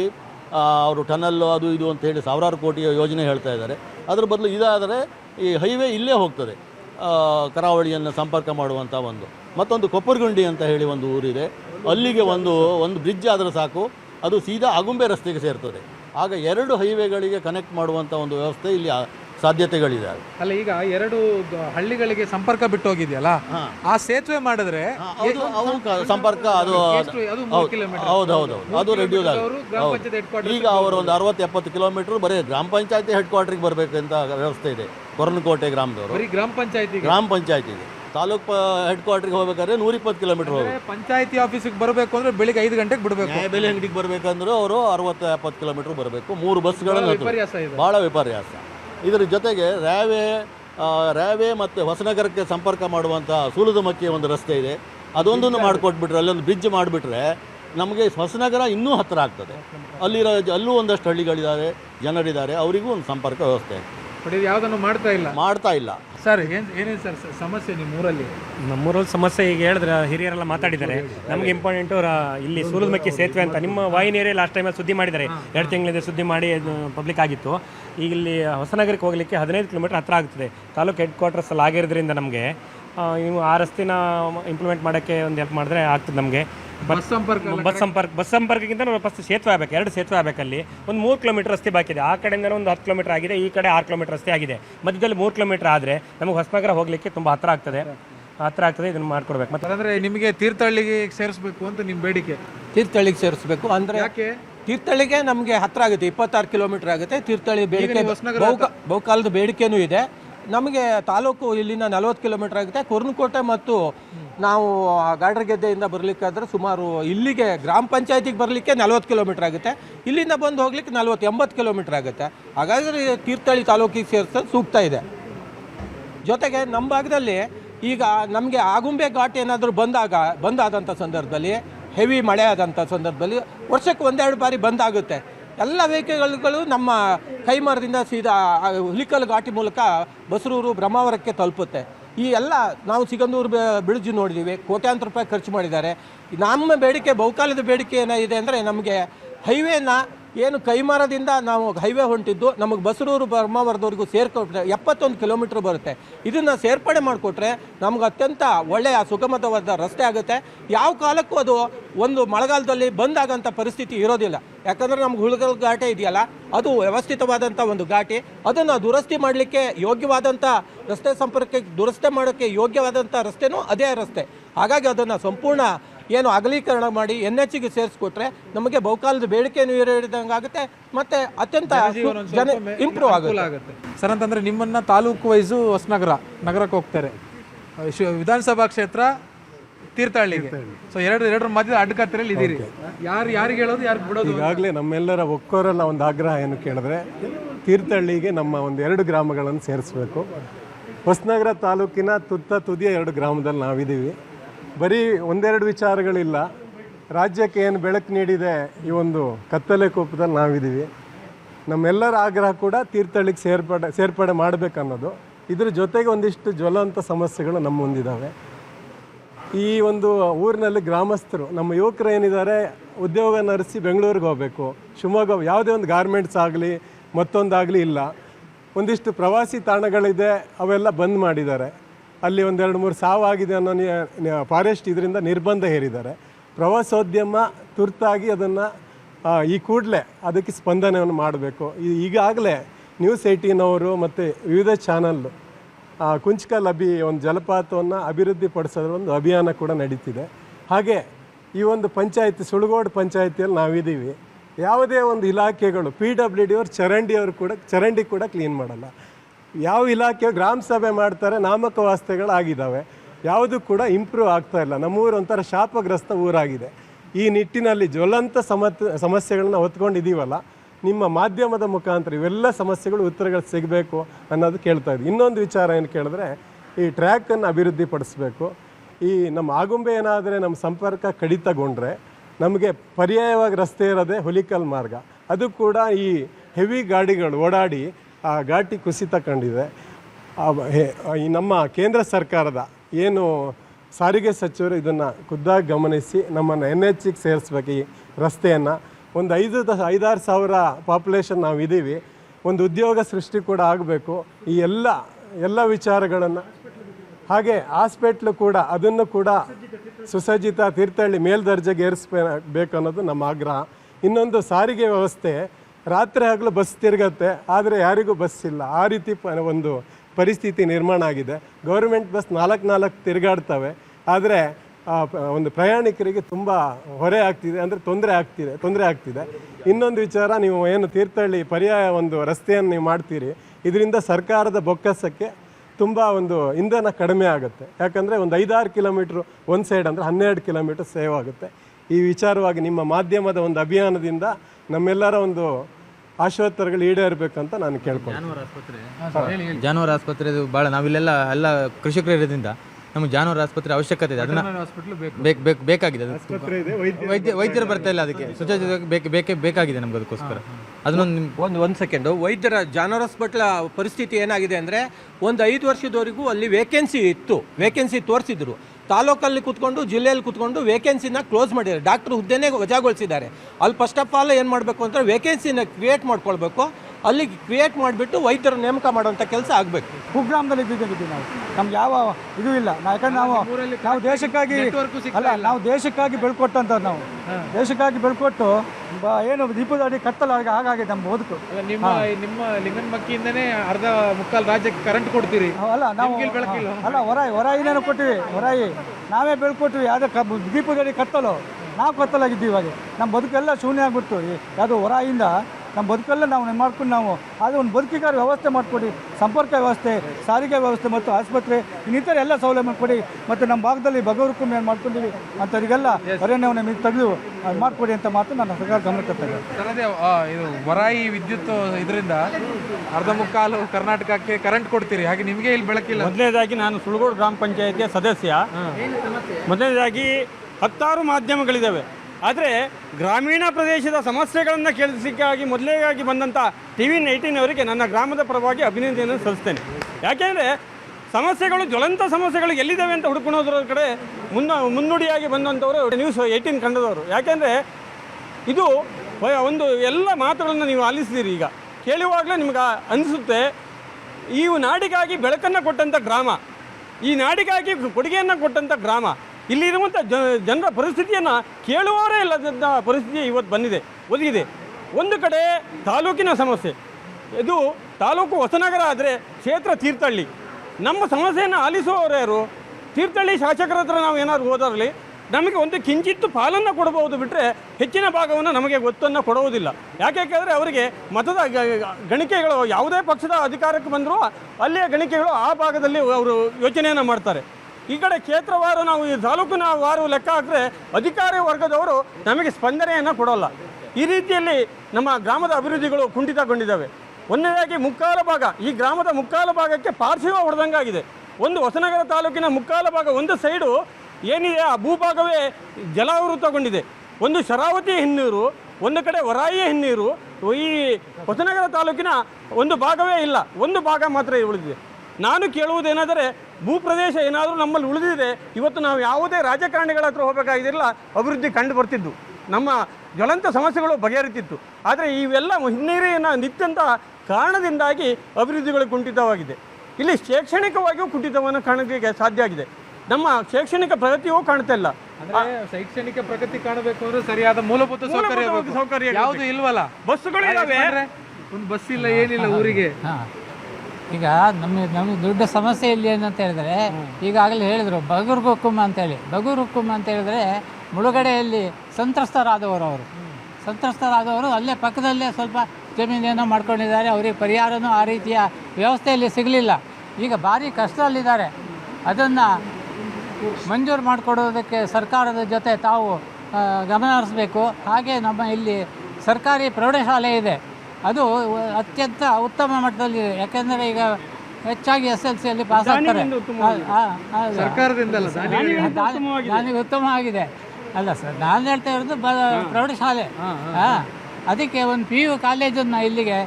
Speaker 4: ಅವರು ಟನಲ್ಲು ಅದು ಇದು ಅಂತ ಹೇಳಿ ಸಾವಿರಾರು ಕೋಟಿಯ ಯೋಜನೆ ಹೇಳ್ತಾ ಇದ್ದಾರೆ. ಅದ್ರ ಬದಲು ಇದಾದರೆ ಈ ಹೈವೇ ಇಲ್ಲೇ ಹೋಗ್ತದೆ. ಕರಾವಳಿಯನ್ನು ಸಂಪರ್ಕ ಮಾಡುವಂಥ ಒಂದು. ಮತ್ತೊಂದು ಕೊಪ್ಪರ್ಗುಂಡಿ ಅಂತ ಹೇಳಿ ಒಂದು ಊರಿದೆ. ಅಲ್ಲಿಗೆ ಒಂದು ಒಂದು ಬ್ರಿಡ್ಜ್ ಆದರೆ ಸಾಕು. ಅದು ಸೀದಾ ಆಗುಂಬೆ ರಸ್ತೆಗೆ ಸೇರ್ತದೆ. ಆಗ ಎರಡು ಹೈವೇಗಳಿಗೆ ಕನೆಕ್ಟ್ ಮಾಡುವಂಥ ಒಂದು ವ್ಯವಸ್ಥೆ ಇಲ್ಲಿ ಸಾಧ್ಯತೆಗಳಿದೆ
Speaker 2: ಅಲ್ಲ ಈಗ ಎರಡು ಹಳ್ಳಿಗಳಿಗೆ ಸಂಪರ್ಕ ಬಿಟ್ಟು ಹೋಗಿದೆಯಲ್ಲ? ಆ ಸೇತುವೆ ಮಾಡಿದ್ರೆ
Speaker 4: ಸಂಪರ್ಕ ಅದು
Speaker 2: ಹೌದೌದು ಅದು
Speaker 4: ಹೌದು
Speaker 2: ಕಿಲೋಮೀಟರ್.
Speaker 4: ಹೌದು ಹೌದು ಅದು ರೆಡ್ಯೂಸ್
Speaker 2: ಪಂಚಾಯತ್
Speaker 4: ಈಗ ಅವರು ಒಂದು ಅರವತ್ತು ಎಪ್ಪತ್ತು ಕಿಲೋಮೀಟರ್ ಬರೀ ಗ್ರಾಮ ಪಂಚಾಯತಿ ಹೆಡ್ ಕ್ವಾರ್ಟರ್ಗೆ ಬರಬೇಕಂತ ವ್ಯವಸ್ಥೆ ಇದೆ. ಕೊರನಕೋಟೆ ಗ್ರಾಮದವರು.
Speaker 2: ಗ್ರಾಮ ಪಂಚಾಯತಿ
Speaker 4: ಗ್ರಾಮ ಪಂಚಾಯತಿಗೆ. ತಾಲೂಕು ಹೆಡ್ ಕ್ವಾರ್ಟರ್ಗೆ ಹೋಗ್ಬೇಕಾದ್ರೆ ನೂರಿಪ್ಪತ್ತು ಕಿಲೋಮೀಟರ್ ಹೋಗ್ಬೇಕು.
Speaker 2: ಪಂಚಾಯತಿ ಆಫೀಸಿಗೆ ಬರಬೇಕು ಅಂದ್ರೆ ಬೆಳಿಗ್ಗೆ ಐದು ಗಂಟೆಗೆ ಬಿಡಬೇಕು.
Speaker 4: ಬೆಲೆ ಅಂಗಡಿಗೆ ಬರಬೇಕಂದ್ರೆ ಅವರು ಅರವತ್ತು ಎಪ್ಪತ್ತು ಕಿಲೋಮೀಟರ್ ಬರಬೇಕು. ಮೂರು ಬಸ್ಗಳನ್ನು ಭಾಳ ವಿಪರ್ಯಾಸ ಇದರ ಜೊತೆಗೆ ರಾವೆ ರ್ಯಾವೆ ರಾವೆ ಮತ್ತು ಹೊಸನಗರಕ್ಕೆ ಸಂಪರ್ಕ ಮಾಡುವಂಥ ಸೂಲದಮಕ್ಕಿ ಒಂದು ರಸ್ತೆ ಇದೆ. ಅದೊಂದನ್ನು ಮಾಡಿಕೊಟ್ಬಿಟ್ರೆ ಅಲ್ಲೊಂದು ಬ್ರಿಡ್ಜ್ ಮಾಡಿಬಿಟ್ರೆ ನಮಗೆ ಹೊಸನಗರ ಇನ್ನೂ ಹತ್ತಿರ ಆಗ್ತದೆ. ಅಲ್ಲಿರೋ ಅಲ್ಲೂ ಒಂದಷ್ಟು ಹಳ್ಳಿಗಳಿದ್ದಾರೆ ಜನರಿದ್ದಾರೆ ಅವರಿಗೂ ಒಂದು ಸಂಪರ್ಕ ವ್ಯವಸ್ಥೆ.
Speaker 2: ಬಟ್ ಇದು ಯಾವ್ದನ್ನು ಮಾಡ್ತಾ ಇಲ್ಲ.
Speaker 4: ಮಾಡ್ತಾ ಇಲ್ಲ.
Speaker 2: ಸರ್ ಏನು ಏನೇನು ಸರ್ ಸ- ಸಮಸ್ಯೆ ನಿಮ್ಮ ಊರಲ್ಲಿ?
Speaker 5: ನಮ್ಮೂರಲ್ಲಿ ಸಮಸ್ಯೆ ಈಗ ಹೇಳಿದ್ರೆ ಹಿರಿಯರೆಲ್ಲ ಮಾತಾಡಿದ್ದಾರೆ. ನಮಗೆ ಇಂಪಾರ್ಟೆಂಟು ಇಲ್ಲಿ ಸೂಲದಮಕ್ಕಿ ಸೇತುವೆ ಅಂತ ನಿಮ್ಮ ವಾಹಿನಿಯರೇ ಲಾಸ್ಟ್ ಟೈಮಲ್ಲಿ ಸುದ್ದಿ ಮಾಡಿದ್ದಾರೆ. ಎರಡು ತಿಂಗಳಿಂದ ಸುದ್ದಿ ಮಾಡಿ ಪಬ್ಲಿಕ್ ಆಗಿತ್ತು. ಈಗ ಇಲ್ಲಿ ಹೊಸನಗರಕ್ಕೆ ಹೋಗಲಿಕ್ಕೆ ಹದಿನೈದು ಕಿಲೋಮೀಟರ್ ಹತ್ರ ಆಗ್ತದೆ. ತಾಲೂಕು ಹೆಡ್ ಕ್ವಾರ್ಟರ್ಸ್ ಅಲ್ಲಿ ಆಗಿರೋದ್ರಿಂದ ನಮಗೆ ನೀವು ಆ ರಸ್ತೆನ ಇಂಪ್ಲಿಮೆಂಟ್ ಮಾಡೋಕ್ಕೆ ಒಂದು ಹೆಲ್ಪ್ ಮಾಡಿದ್ರೆ ಆಗ್ತದೆ ನಮಗೆ.
Speaker 2: ಬಸ್ ಸಂಪರ್ಕ
Speaker 5: ಬಸ್ ಸಂಪರ್ಕ ಬಸ್ ಸಂಪರ್ಕಕ್ಕಿಂತ ನಾವು ಫಸ್ಟ್ ಸೇತುವೆ ಆಗಬೇಕು ಎರಡು ಸೇತುವೆ ಆಗಬೇಕಲ್ಲಿ. ಒಂದು ಮೂರು ಕಿಲೋಮೀಟರ್ ರಸ್ತೆ ಬಾಕಿದೆ ಆ ಕಡೆಯಿಂದ ಒಂದು ಹತ್ತು ಕಿಲೋಮೀಟರ್ ಆಗಿದೆ ಈ ಕಡೆ ಆರು ಕಿಲೋಮೀಟರ್ ರಸ್ತೆ ಆಗಿದೆ. ಮಧ್ಯದಲ್ಲಿ ಮೂರು ಕಿಲೋಮೀಟರ್ ಆದರೆ ನಮಗೆ ಹೊಸನಗರ ಹೋಗಲಿಕ್ಕೆ ತುಂಬ ಹತ್ತಿರ ಆಗ್ತದೆ. ಹತ್ರ ಆಗ್ತದೆ ಇದನ್ನು ಮಾಡ್ಕೊಡ್ಬೇಕು. ಮತ್ತೆ
Speaker 2: ಅಂದರೆ ನಿಮಗೆ ತೀರ್ಥಹಳ್ಳಿಗೆ ಸೇರಿಸಬೇಕು ಅಂತ ನಿಮ್ಮ ಬೇಡಿಕೆ.
Speaker 6: ತೀರ್ಥಹಳ್ಳಿಗೆ ಸೇರಿಸಬೇಕು. ಅಂದರೆ
Speaker 2: ಯಾಕೆ?
Speaker 6: ತೀರ್ಥಹಳ್ಳಿಗೆ ನಮಗೆ ಹತ್ತಿರ ಆಗುತ್ತೆ ಇಪ್ಪತ್ತಾರು ಕಿಲೋಮೀಟರ್ ಆಗುತ್ತೆ. ತೀರ್ಥಹಳ್ಳಿ ಬೇಡಿಕೆ ಬಹುಕಾಲದ ಬೇಡಿಕೆನೂ ಇದೆ. ನಮಗೆ ತಾಲೂಕು ಇಲ್ಲಿಂದ ನಲವತ್ತು ಕಿಲೋಮೀಟರ್ ಆಗುತ್ತೆ. ಕುರ್ನಕೋಟೆ ಮತ್ತು ನಾವು ಗಾಡ್ರಗೆದ್ದೆಯಿಂದ ಬರಲಿಕ್ಕಾದ್ರೆ ಸುಮಾರು ಇಲ್ಲಿಗೆ ಗ್ರಾಮ ಪಂಚಾಯತಿಗೆ ಬರಲಿಕ್ಕೆ ನಲವತ್ತು ಕಿಲೋಮೀಟರ್ ಆಗುತ್ತೆ. ಇಲ್ಲಿಂದ ಬಂದು ಹೋಗ್ಲಿಕ್ಕೆ ನಲ್ವತ್ತು ಎಂಬತ್ತು ಕಿಲೋಮೀಟರ್ ಆಗುತ್ತೆ. ಹಾಗಾದರೆ ತೀರ್ಥಹಳ್ಳಿ ತಾಲೂಕಿಗೆ ಸೇರಿಸೋದು ಸೂಕ್ತ ಇದೆ. ಜೊತೆಗೆ ನಮ್ಮ ಭಾಗದಲ್ಲಿ ಈಗ ನಮಗೆ ಆಗುಂಬೆ ಘಾಟ್ ಏನಾದರೂ ಬಂದಾಗ, ಬಂದಾದಂಥ ಸಂದರ್ಭದಲ್ಲಿ ಹೆವಿ ಮಳೆ ಆದಂಥ ಸಂದರ್ಭದಲ್ಲಿ ವರ್ಷಕ್ಕೆ ಒಂದೆರಡು ಬಾರಿ ಬಂದಾಗುತ್ತೆ. ಎಲ್ಲ ವೆಹಿಕಲ್ಗಳು ನಮ್ಮ ಕೈಮರದಿಂದ ಸೀದಾ ಹುಲಿಕಲ್ ಘಾಟಿ ಮೂಲಕ ಬಸರೂರು ಬ್ರಹ್ಮಾವರಕ್ಕೆ ತಲುಪುತ್ತೆ. ಈ ಎಲ್ಲ ನಾವು ಸಿಗಂದೂರು ಬಿಳಿಜು ನೋಡಿದ್ದೀವಿ ಕೋಟ್ಯಾಂತರ ರೂಪಾಯಿ ಖರ್ಚು ಮಾಡಿದ್ದಾರೆ. ನಮ್ಮ ಬೇಡಿಕೆ, ಬಹುಕಾಲದ ಬೇಡಿಕೆ ಏನಿದೆ ಅಂದರೆ ನಮಗೆ ಹೈವೇನ ಏನು ಕೈಮರದಿಂದ ನಾವು ಹೈವೇ ಹೊಂಟಿದ್ದು, ನಮಗೆ ಬಸರೂರು ಬ್ರಹ್ಮಾವರದವರೆಗೂ ಸೇರ್ಕೊಟ್ರೆ ಎಪ್ಪತ್ತೊಂದು ಕಿಲೋಮೀಟ್ರ್ ಬರುತ್ತೆ. ಇದನ್ನು ಸೇರ್ಪಡೆ ಮಾಡಿಕೊಟ್ರೆ ನಮ್ಗೆ ಅತ್ಯಂತ ಒಳ್ಳೆಯ ಸುಗಮತವಾದ ರಸ್ತೆ ಆಗುತ್ತೆ. ಯಾವ ಕಾಲಕ್ಕೂ ಅದು ಒಂದು ಮಳೆಗಾಲದಲ್ಲಿ ಬಂದಾಗಂಥ ಪರಿಸ್ಥಿತಿ ಇರೋದಿಲ್ಲ. ಯಾಕಂದರೆ ನಮ್ಗೆ ಹುಳುಗಲ್ ಘಾಟೆ ಇದೆಯಲ್ಲ, ಅದು ವ್ಯವಸ್ಥಿತವಾದಂಥ ಒಂದು ಘಾಟಿ. ಅದನ್ನು ದುರಸ್ತಿ ಮಾಡಲಿಕ್ಕೆ ಯೋಗ್ಯವಾದಂಥ ರಸ್ತೆ ಸಂಪರ್ಕಕ್ಕೆ, ದುರಸ್ತಿ ಮಾಡೋಕ್ಕೆ ಯೋಗ್ಯವಾದಂಥ ರಸ್ತೆನೂ ಅದೇ ರಸ್ತೆ. ಹಾಗಾಗಿ ಅದನ್ನು ಸಂಪೂರ್ಣ ಏನು ಅಗಲೀಕರಣ ಮಾಡಿ ಎನ್ ಎಚ್ಗೆ ಸೇರಿಸ್ಕೊಟ್ರೆ ನಮಗೆ ಬಹುಕಾಲದ ಬೇಡಿಕೆಯನ್ನು ಈಡೇರಿದಂಗೆ ಆಗುತ್ತೆ. ಮತ್ತೆ ಅತ್ಯಂತ ಜನ ಇಂಪ್ರೂವ್ ಆಗುತ್ತೆ.
Speaker 2: ಆಗುತ್ತೆ. ಸರ್ ಅಂತಂದ್ರೆ ನಿಮ್ಮನ್ನ ತಾಲೂಕು ವೈಸು ಹೊಸನಗರ ನಗರಕ್ಕೆ ಹೋಗ್ತಾರೆ. ವಿಧಾನಸಭಾ ಕ್ಷೇತ್ರ ತೀರ್ಥಹಳ್ಳಿಗೆ. ಸೊ ಎರಡು ಎರಡರ ಮಧ್ಯದ ಅಡ್ಡಕತ್ತರಲ್ಲಿ ಇದ್ದೀರಿ. ಯಾರು ಯಾರಿಗೆ ಹೇಳೋದು ಯಾರು ಬಿಡೋದು
Speaker 7: ಈಗಾಗಲೇ ನಮ್ಮೆಲ್ಲರ ಒಕ್ಕೋರಲ್ಲ ಒಂದು ಆಗ್ರಹ ಏನು ಕೇಳಿದ್ರೆ ತೀರ್ಥಹಳ್ಳಿಗೆ ನಮ್ಮ ಒಂದು ಎರಡು ಗ್ರಾಮಗಳನ್ನು ಸೇರಿಸಬೇಕು. ಹೊಸನಗರ ತಾಲೂಕಿನ ತುತ್ತ ತುದಿಯ ಎರಡು ಗ್ರಾಮದಲ್ಲಿ ನಾವಿದ್ದೀವಿ. ಬರೀ ಒಂದೆರಡು ವಿಚಾರಗಳಿಲ್ಲ. ರಾಜ್ಯಕ್ಕೆ ಏನು ಬೆಳಕು ನೀಡಿದೆ ಈ ಒಂದು ಕತ್ತಲೆ ಕೋಪದಲ್ಲಿ ನಾವಿದ್ದೀವಿ. ನಮ್ಮೆಲ್ಲರ ಆಗ್ರಹ ಕೂಡ ತೀರ್ಥಹಳ್ಳಿಗೆ ಸೇರ್ಪಡೆ ಸೇರ್ಪಡೆ ಮಾಡಬೇಕನ್ನೋದು. ಇದ್ರ ಜೊತೆಗೆ ಒಂದಿಷ್ಟು ಜ್ವಲಂತ ಸಮಸ್ಯೆಗಳು ನಮ್ಮ ಮುಂದಿದ್ದಾವೆ. ಈ ಒಂದು ಊರಿನಲ್ಲಿ ಗ್ರಾಮಸ್ಥರು, ನಮ್ಮ ಯುವಕರು ಏನಿದ್ದಾರೆ, ಉದ್ಯೋಗ ನಡೆಸಿ ಬೆಂಗಳೂರಿಗೆ ಹೋಗಬೇಕು. ಶಿವಮೊಗ್ಗ ಯಾವುದೇ ಒಂದು ಗಾರ್ಮೆಂಟ್ಸ್ ಆಗಲಿ, ಮತ್ತೊಂದಾಗಲಿ ಇಲ್ಲ. ಒಂದಿಷ್ಟು ಪ್ರವಾಸಿ ತಾಣಗಳಿದೆ, ಅವೆಲ್ಲ ಬಂದ್ ಮಾಡಿದ್ದಾರೆ. ಅಲ್ಲಿ ಒಂದೆರಡು ಮೂರು ಸಾವಾಗಿದೆ ಅನ್ನೋ ಫಾರೆಸ್ಟ್ ಇದರಿಂದ ನಿರ್ಬಂಧ ಹೇರಿದ್ದಾರೆ. ಪ್ರವಾಸೋದ್ಯಮ ತುರ್ತಾಗಿ ಅದನ್ನು ಈ ಕೂಡಲೇ ಅದಕ್ಕೆ ಸ್ಪಂದನೆಯನ್ನು ಮಾಡಬೇಕು. ಈಗಾಗಲೇ ನ್ಯೂಸ್ ಏಯ್ಟೀನ್ ಅವರು ಮತ್ತು ವಿವಿಧ ಚಾನಲ್ಲು ಕುಂಚ್ಕಲ್ ಅಭಿ ಒಂದು ಜಲಪಾತವನ್ನು ಅಭಿವೃದ್ಧಿಪಡಿಸೋದ್ರ ಒಂದು ಅಭಿಯಾನ ಕೂಡ ನಡೀತಿದೆ. ಹಾಗೆ ಈ ಒಂದು ಪಂಚಾಯತಿ, ಸುಳಗೋಡು ಪಂಚಾಯತಿಯಲ್ಲಿ ನಾವಿದ್ದೀವಿ. ಯಾವುದೇ ಒಂದು ಇಲಾಖೆಗಳು, ಪಿ ಡಬ್ಲ್ಯೂ ಡಿ ಅವರು ಚರಂಡಿಯವರು ಕೂಡ, ಚರಂಡಿ ಕೂಡ ಕ್ಲೀನ್ ಮಾಡಲ್ಲ. ಯಾವ ಇಲಾಖೆ ಗ್ರಾಮ ಸಭೆ ಮಾಡ್ತಾರೆ ನಾಮಕ ವಾಸ್ತೆಗಳಾಗಿದ್ದಾವೆ ಯಾವುದು ಕೂಡ ಇಂಪ್ರೂವ್ ಆಗ್ತಾ ಇಲ್ಲ. ನಮ್ಮೂರು ಒಂಥರ ಶಾಪಗ್ರಸ್ತ ಊರಾಗಿದೆ. ಈ ನಿಟ್ಟಿನಲ್ಲಿ ಜ್ವಲಂತ ಸಮತ್, ಸಮಸ್ಯೆಗಳನ್ನ ಹೊತ್ಕೊಂಡಿದ್ದೀವಲ್ಲ ನಿಮ್ಮ ಮಾಧ್ಯಮದ ಮುಖಾಂತರ ಇವೆಲ್ಲ ಸಮಸ್ಯೆಗಳು ಉತ್ತರಗಳು ಸಿಗಬೇಕು ಅನ್ನೋದು ಕೇಳ್ತಾ ಇದ್ದೀವಿ ಇನ್ನೊಂದು ವಿಚಾರ ಏನು ಕೇಳಿದ್ರೆ, ಈ ಟ್ರ್ಯಾಕನ್ನು ಅಭಿವೃದ್ಧಿಪಡಿಸಬೇಕು. ಈ ನಮ್ಮ ಆಗುಂಬೆ ಏನಾದರೆ ನಮ್ಮ ಸಂಪರ್ಕ ಕಡಿತಗೊಂಡ್ರೆ, ನಮಗೆ ಪರ್ಯಾಯವಾಗಿ ರಸ್ತೆ ಇರೋದೇ ಹುಲಿಕಲ್ ಮಾರ್ಗ. ಅದು ಕೂಡ ಈ ಹೆವಿ ಗಾಡಿಗಳು ಓಡಾಡಿ ಆ ಘಾಟಿ ಕುಸಿತ ಕಂಡಿದೆ. ಈ ನಮ್ಮ ಕೇಂದ್ರ ಸರ್ಕಾರದ ಏನು ಸಾರಿಗೆ ಸಚಿವರು ಇದನ್ನು ಖುದ್ದಾಗಿ ಗಮನಿಸಿ ನಮ್ಮನ್ನು ಎನ್ ಎಚ್ಗೆ ಸೇರಿಸ್ಬೇಕು ಈ ರಸ್ತೆಯನ್ನು. ಒಂದು ಐದು ದ, ಐದಾರು ಸಾವಿರ ಪಾಪ್ಯುಲೇಷನ್ ನಾವು ಇದ್ದೀವಿ ಒಂದು ಉದ್ಯೋಗ ಸೃಷ್ಟಿ ಕೂಡ ಆಗಬೇಕು. ಈ ಎಲ್ಲ ಎಲ್ಲ ವಿಚಾರಗಳನ್ನು ಹಾಗೆ ಹಾಸ್ಪಿಟ್ಲು ಕೂಡ ಅದನ್ನು ಕೂಡ ಸುಸಜ್ಜಿತ ತೀರ್ಥಹಳ್ಳಿ ಮೇಲ್ದರ್ಜೆಗೆ ಏರಿಸ್ಬೇಕು ಬೇಕು ಅನ್ನೋದು ನಮ್ಮ ಆಗ್ರಹ. ಇನ್ನೊಂದು ಸಾರಿಗೆ ವ್ಯವಸ್ಥೆ ರಾತ್ರಿ ಹಗಲು ಬಸ್ ತಿರುಗತ್ತೆ, ಆದರೆ ಯಾರಿಗೂ ಬಸ್ ಇಲ್ಲ. ಆ ರೀತಿ ಪ ಒಂದು ಪರಿಸ್ಥಿತಿ ನಿರ್ಮಾಣ ಆಗಿದೆ. ಗೌರ್ಮೆಂಟ್ ಬಸ್ ನಾಲ್ಕು ನಾಲ್ಕು ತಿರುಗಾಡ್ತವೆ, ಆದರೆ ಒಂದು ಪ್ರಯಾಣಿಕರಿಗೆ ತುಂಬ ಹೊರೆ ಆಗ್ತಿದೆ, ಅಂದರೆ ತೊಂದರೆ ಆಗ್ತಿದೆ ತೊಂದರೆ ಆಗ್ತಿದೆ. ಇನ್ನೊಂದು ವಿಚಾರ, ನೀವು ಏನು ತೀರ್ಥಹಳ್ಳಿ ಪರ್ಯಾಯ ಒಂದು ರಸ್ತೆಯನ್ನು ನೀವು ಮಾಡ್ತೀರಿ, ಇದರಿಂದ ಸರ್ಕಾರದ ಬೊಕ್ಕಸಕ್ಕೆ ತುಂಬ ಒಂದು ಇಂಧನ ಕಡಿಮೆ ಆಗುತ್ತೆ. ಯಾಕಂದರೆ ಒಂದು ಐದಾರು ಕಿಲೋಮೀಟ್ರ್ ಒಂದು ಸೈಡ್ ಅಂದರೆ ಹನ್ನೆರಡು ಕಿಲೋಮೀಟ್ರ್ ಸೇವ್ ಆಗುತ್ತೆ. ಈ ವಿಚಾರವಾಗಿ ನಿಮ್ಮ ಮಾಧ್ಯಮದ ಒಂದು ಅಭಿಯಾನದಿಂದ ನಮ್ಮೆಲ್ಲರ ಒಂದು ಆಶೋತ್ತರಗಳು ಈಡೇರಬೇಕಂತ ನಾನು ಕೇಳ್ಕೊಂಡು
Speaker 8: ಜಾನುವಾರು ಆಸ್ಪತ್ರೆ. ಜಾನುವಾರು ಆಸ್ಪತ್ರೆ ಇದು ಭಾಳ ನಾವಿಲ್ಲೆಲ್ಲ ಎಲ್ಲ ಕೃಷಿಕರು ಇರೋದ್ರಿಂದ ನಮಗೆ ಜಾನುವಾರು ಆಸ್ಪತ್ರೆ ಅವಶ್ಯಕತೆ ಇದೆ. ಅದನ್ನ
Speaker 2: ಹಾಸ್ಪಿಟ್ಲ್ ಬೇಕು.
Speaker 8: ಬೇಕು ಬೇಕು ಬೇಕಾಗಿದೆ. ಅದು. ವೈದ್ಯ ವೈದ್ಯರು ಬರ್ತಾ ಇಲ್ಲ ಅದಕ್ಕೆ. ಸುಚೋಜಿತ ಬೇಕು ಬೇಕೇ ಬೇಕಾಗಿದೆ ನಮ್ಗೆ ಅದಕ್ಕೋಸ್ಕರ. ಅದನ್ನೊಂದು
Speaker 6: ಒಂದು ಒಂದು ಸೆಕೆಂಡು ವೈದ್ಯರ ಜಾನುವಾರು ಹಾಸ್ಪಿಟ್ಲ ಪರಿಸ್ಥಿತಿ ಏನಾಗಿದೆ ಅಂದರೆ ಒಂದು ಐದು ವರ್ಷದವರೆಗೂ ಅಲ್ಲಿ ವೇಕೆನ್ಸಿ ಇತ್ತು. ವೇಕೆನ್ಸಿ ತೋರಿಸಿದ್ರು. ತಾಲೂಕಲ್ಲಿ ಕೂತ್ಕೊಂಡು, ಜಿಲ್ಲೆಯಲ್ಲಿ ಕೂತ್ಕೊಂಡು ವೇಕೆನ್ಸಿನ ಕ್ಲೋಸ್ ಮಾಡಿದ್ದಾರೆ. ಡಾಕ್ಟರ್ ಹುದ್ದೆನೇ ವಜಾಗೊಳಿಸಿದ್ದಾರೆ. ಅಲ್ಲಿ ಫಸ್ಟ್ ಆಫ್ ಆಲ್ ಏನು ಮಾಡಬೇಕು ಅಂದರೆ ವೇಕೆನ್ಸಿನ ಕ್ರಿಯೇಟ್ ಮಾಡ್ಕೊಳ್ಬೇಕು. ಅಲ್ಲಿ ಕ್ರಿಯೇಟ್ ಮಾಡಿಬಿಟ್ಟು ವೈದ್ಯರ ನೇಮಕ ಮಾಡುವಂಥ ಕೆಲಸ ಆಗಬೇಕು.
Speaker 9: ಕುಗ್ರಾಮದಲ್ಲಿ ಇದ್ದಿದ್ದೀವಿ ನಾವು. ನಮ್ಗೆ ಯಾವ ಇದು ಇಲ್ಲ. ನಾ- ಯಾಕಂದ್ರೆ ನಾವು ನಾವು ದೇಶಕ್ಕಾಗಿ ಅಲ್ಲ ನಾವು ದೇಶಕ್ಕಾಗಿ ಬೆಳ್ಕೊಟ್ಟಂತ ನಾವು. ದೇಶಕ್ಕಾಗಿ ಬೆಳ್ಕೊಟ್ಟು ಬ- ಏನು ದೀಪದ ಅಡಿ ಕತ್ತಲ ಹಾಗಾಗಿ ನಮ್ಮ ಬದುಕು.
Speaker 2: ನಿಮ್ಮ ನಿಮ್ಮ ಲಿಂಗನಮಕ್ಕಿಯಿಂದನೇ ಅರ್ಧ ಮುಕ್ಕಾಲು ರಾಜ್ಯಕ್ಕೆ ಕರೆಂಟ್ ಕೊಡ್ತೀರಿ.
Speaker 9: ಅಲ್ಲ ನಾವು ಅಲ್ಲ ಹೊರಾಯಿ ಹೊರಾಯಿನೇನು ಕೊಟ್ಟಿವಿ ಹೊರಾಯಿ. ನಾವೇ ಬೆಳ್ಕೊಟ್ವಿ ಯಾವುದೇ ದೀಪದ ಅಡಿ ಕತ್ತಲು. ನಾವು ಕತ್ತಲಾಗಿದ್ದೀವಿ ಇವಾಗ. ನಮ್ಮ ಬದುಕೆಲ್ಲ ಶೂನ್ಯ ಆಗ್ಬಿಡ್ತು. ಯಾವುದು ಹೊರಾಯಿಂದ ನಮ್ಮ ಬದುಕಲ್ಲ ನಾವು ಮಾಡ್ಕೊಂಡು ನಾವು ಅದು ಒಂದು ಬದುಕಿಗಾರ ವ್ಯವಸ್ಥೆ ಮಾಡಿಕೊಡಿ ಸಂಪರ್ಕ ವ್ಯವಸ್ಥೆ ಸಾರಿಗೆ ವ್ಯವಸ್ಥೆ ಮತ್ತು ಆಸ್ಪತ್ರೆ ಇನ್ನಿತರ ಎಲ್ಲ ಸೌಲಭ್ಯ ಕೊಡಿ ಮತ್ತು ನಮ್ಮ ಭಾಗದಲ್ಲಿ ಬಗವರ್ಕುಂಬೆ ಏನು ಮಾಡ್ಕೊಂಡಿವಿ ಅಂಥವ್ರಿಗೆಲ್ಲ ಅರಣ್ಯವನ್ನು ಮಿಗ್ ತೆಗೆದು ಅದು ಮಾಡಿಕೊಡಿ ಅಂತ ಮಾತು ನನ್ನ ಸರ್ಕಾರ ಗಮನ ತರ್ತದೆ
Speaker 2: ಸರ್ ಅದೇ ಇದು ವರಾಯಿ ವಿದ್ಯುತ್ ಇದರಿಂದ ಅರ್ಧ ಮುಕ್ಕಾಲು ಕರ್ನಾಟಕಕ್ಕೆ ಕರೆಂಟ್ ಕೊಡ್ತೀರಿ. ಹಾಗೆ ನಿಮಗೆ ಇಲ್ಲಿ ಬೆಳಕಿಲ್ಲ.
Speaker 10: ಮೊದಲನೇದಾಗಿ ನಾನು ಸುಳಗೋಡು ಗ್ರಾಮ ಪಂಚಾಯತಿಯ ಸದಸ್ಯ. ಮೊದಲನೇದಾಗಿ ಹತ್ತಾರು ಮಾಧ್ಯಮಗಳಿದ್ದಾವೆ ಆದರೆ ಗ್ರಾಮೀಣ ಪ್ರದೇಶದ ಸಮಸ್ಯೆಗಳನ್ನು ಕೇಳಿಸಲಿಕ್ಕಾಗಿ ಮೊದಲೇಗಾಗಿ ಬಂದಂಥ ಟಿ ವಿ ನೈಟೀನ್ ಅವರಿಗೆ ನನ್ನ ಗ್ರಾಮದ ಪರವಾಗಿ ಅಭಿನಂದನೆಯನ್ನು ಸಲ್ಲಿಸ್ತೇನೆ. ಯಾಕೆಂದರೆ ಸಮಸ್ಯೆಗಳು, ಜ್ವಲಂತ ಸಮಸ್ಯೆಗಳು ಎಲ್ಲಿದ್ದಾವೆ ಅಂತ ಹುಡುಕೊಳ್ಳೋದ್ರ ಕಡೆ ಮುನ್ನ, ಮುನ್ನುಡಿಯಾಗಿ ಬಂದಂಥವರು ನ್ಯೂಸ್ ಏಯ್ಟೀನ್ ಕಂಡದವರು. ಯಾಕೆಂದರೆ ಇದು ಒಂದು ಎಲ್ಲ ಮಾತುಗಳನ್ನು ನೀವು ಆಲಿಸಿದಿರಿ ಈಗ. ಕೇಳುವಾಗಲೇ ನಿಮ್ಗೆ ಅನಿಸುತ್ತೆ, ಈ ನಾಡಿಗಾಗಿ ಬೆಳಕನ್ನು ಕೊಟ್ಟಂಥ ಗ್ರಾಮ, ಈ ನಾಡಿಗಾಗಿ ಕೊಡುಗೆಯನ್ನು ಕೊಟ್ಟಂಥ ಗ್ರಾಮ ಇಲ್ಲಿರುವಂಥ ಜ, ಜನರ ಪರಿಸ್ಥಿತಿಯನ್ನು ಕೇಳುವವರೇ ಇಲ್ಲದಂಥ ಪರಿಸ್ಥಿತಿ ಇವತ್ತು ಬಂದಿದೆ, ಒದಗಿದೆ. ಒಂದು ಕಡೆ ತಾಲೂಕಿನ ಸಮಸ್ಯೆ. ಇದು ತಾಲೂಕು ಹೊಸನಗರ ಆದರೆ ಕ್ಷೇತ್ರ ತೀರ್ಥಹಳ್ಳಿ. ನಮ್ಮ ಸಮಸ್ಯೆಯನ್ನು ಆಲಿಸುವವರು ಯಾರು? ತೀರ್ಥಹಳ್ಳಿ ಶಾಸಕರ ಹತ್ರ ನಾವು ಏನಾದ್ರು ಹೋದಾರಲ್ಲಿ ನಮಗೆ ಒಂದು ಕಿಂಚಿತ್ತು ಪಾಲನ್ನು ಕೊಡಬಹುದು ಬಿಟ್ಟರೆ ಹೆಚ್ಚಿನ ಭಾಗವನ್ನು ನಮಗೆ ಗೊತ್ತನ್ನು ಕೊಡುವುದಿಲ್ಲ ಯಾಕೆ ಕೇಳಿದ್ರೆ ಅವರಿಗೆ ಮತದ ಗಣಿಕೆಗಳು ಯಾವುದೇ ಪಕ್ಷದ ಅಧಿಕಾರಕ್ಕೆ ಬಂದರೂ ಅಲ್ಲಿಯ ಗಣಿಕೆಗಳು ಆ ಭಾಗದಲ್ಲಿ ಅವರು ಯೋಚನೆಯನ್ನು ಮಾಡ್ತಾರೆ. ಈ ಕಡೆ ಕ್ಷೇತ್ರವಾರು ನಾವು, ಈ ತಾಲೂಕಿನ ವಾರು ಲೆಕ್ಕ ಹಾಕಿದ್ರೆ ಅಧಿಕಾರಿ ವರ್ಗದವರು ನಮಗೆ ಸ್ಪಂದನೆಯನ್ನು ಕೊಡೋಲ್ಲ. ಈ ರೀತಿಯಲ್ಲಿ ನಮ್ಮ ಗ್ರಾಮದ ಅಭಿವೃದ್ಧಿಗಳು ಕುಂಠಿತಗೊಂಡಿದ್ದಾವೆ. ಒಂದನೇದಾಗಿ ಮುಕ್ಕಾಲ ಭಾಗ, ಈ ಗ್ರಾಮದ ಮುಕ್ಕಾಲ ಭಾಗಕ್ಕೆ ಪಾರ್ಸಿವ ಹೊಡೆದಂಗಾಗಿದೆ. ಒಂದು ಹೊಸನಗರ ತಾಲೂಕಿನ ಮುಕ್ಕಾಲ ಭಾಗ, ಒಂದು ಸೈಡು ಏನಿದೆ, ಆ ಭೂಭಾಗವೇ ಜಲಾವೃತಗೊಂಡಿದೆ. ಒಂದು ಶರಾವತಿ ಹಿನ್ನೀರು, ಒಂದು ಕಡೆ ವರಾಯಿ ಹಿನ್ನೀರು, ಈ ಹೊಸನಗರ ತಾಲೂಕಿನ ಒಂದು ಭಾಗವೇ ಇಲ್ಲ, ಒಂದು ಭಾಗ ಮಾತ್ರ ಉಳಿದಿದೆ. ನಾನು ಕೇಳುವುದೇನೆಂದರೆ ಭೂಪ್ರದೇಶ ಏನಾದರೂ ನಮ್ಮಲ್ಲಿ ಉಳಿದಿದೆ ಇವತ್ತು ನಾವು ಯಾವುದೇ ರಾಜಕಾರಣಿಗಳ ಹತ್ರ ಹೋಗಬೇಕಾಗಿದ್ದಿಲ್ಲ ಅಭಿವೃದ್ಧಿ ಕಂಡು ಬರ್ತಿದ್ದು. ನಮ್ಮ ಜ್ವಲಂತ ಸಮಸ್ಯೆಗಳು ಬಗೆಹರಿತಿತ್ತು. ಆದರೆ ಇವೆಲ್ಲ ಹಿನ್ನೀರಿನ ನಿತ್ಯಂತ ಕಾರಣದಿಂದಾಗಿ ಅಭಿವೃದ್ಧಿಗಳು ಕುಂಠಿತವಾಗಿದೆ. ಇಲ್ಲಿ ಶೈಕ್ಷಣಿಕವಾಗಿಯೂ ಕುಂಠಿತವನ್ನು ಕಾಣಲಿಕ್ಕೆ ಸಾಧ್ಯ ಆಗಿದೆ. ನಮ್ಮ ಶೈಕ್ಷಣಿಕ ಪ್ರಗತಿಯೂ ಕಾಣ್ತಾ ಇಲ್ಲ.
Speaker 2: ಶೈಕ್ಷಣಿಕ ಪ್ರಗತಿ ಕಾಣಬೇಕು ಅಂದ್ರೆ ಸರಿಯಾದ ಮೂಲಭೂತ ಸೌಕರ್ಯ
Speaker 10: ಸೌಕರ್ಯ
Speaker 2: ಯಾವುದು ಇಲ್ವಲ್ಲ?
Speaker 10: ಬಸ್ಸುಗಳು ಇದಾವೆ
Speaker 2: ಒಂದು ಬಸ್ ಇಲ್ಲ ಏನಿಲ್ಲ ಊರಿಗೆ.
Speaker 11: ಈಗ ನಮ್ಮ ನಮಗೆ ದೊಡ್ಡ ಸಮಸ್ಯೆ ಇಲ್ಲಿ ಏನಂತ ಹೇಳಿದ್ರೆ ಈಗಾಗಲೇ ಹೇಳಿದರು ಬಗೂರು ಹುಕ್ಕುಮ ಅಂತೇಳಿ ಬಗೂರು ಹುಕ್ಕುಮ ಅಂತ ಹೇಳಿದ್ರೆ ಮುಳುಗಡೆಯಲ್ಲಿ ಸಂತ್ರಸ್ತರಾದವರು ಅವರು. ಸಂತ್ರಸ್ತರಾದವರು ಅಲ್ಲೇ ಪಕ್ಕದಲ್ಲೇ ಸ್ವಲ್ಪ ಜಮೀನೇನೋ ಮಾಡ್ಕೊಂಡಿದ್ದಾರೆ ಅವರಿಗೆ ಪರಿಹಾರನೂ ಆ ರೀತಿಯ ವ್ಯವಸ್ಥೆಯಲ್ಲಿ ಸಿಗಲಿಲ್ಲ. ಈಗ ಭಾರಿ ಕಷ್ಟದಲ್ಲಿದ್ದಾರೆ. ಅದನ್ನು ಮಂಜೂರು ಮಾಡಿಕೊಡೋದಕ್ಕೆ ಸರ್ಕಾರದ ಜೊತೆ ತಾವು ಗಮನ ಹರಿಸಬೇಕು. ಹಾಗೆ ನಮ್ಮ ಇಲ್ಲಿ ಸರ್ಕಾರಿ ಪ್ರೌಢಶಾಲೆ ಇದೆ. ಅದು ಅತ್ಯಂತ ಉತ್ತಮ ಮಟ್ಟದಲ್ಲಿ ಯಾಕೆಂದರೆ ಈಗ ಹೆಚ್ಚಾಗಿ ಎಸ್ ಎಲ್ ಸಿಯಲ್ಲಿ ಪಾಸ್ ಆಗ್ತಾರೆ
Speaker 2: ನನಗೆ
Speaker 11: ನನಗೆ ಉತ್ತಮವಾಗಿದೆ. ಅಲ್ಲ ಸರ್ ನಾನು ಹೇಳ್ತಾ ಇರೋದು ಬ ಪ್ರೌಢಶಾಲೆ. ಹಾಂ ಅದಕ್ಕೆ ಒಂದು ಪಿ ಯು ಕಾಲೇಜನ್ನು ಇಲ್ಲಿಗೆ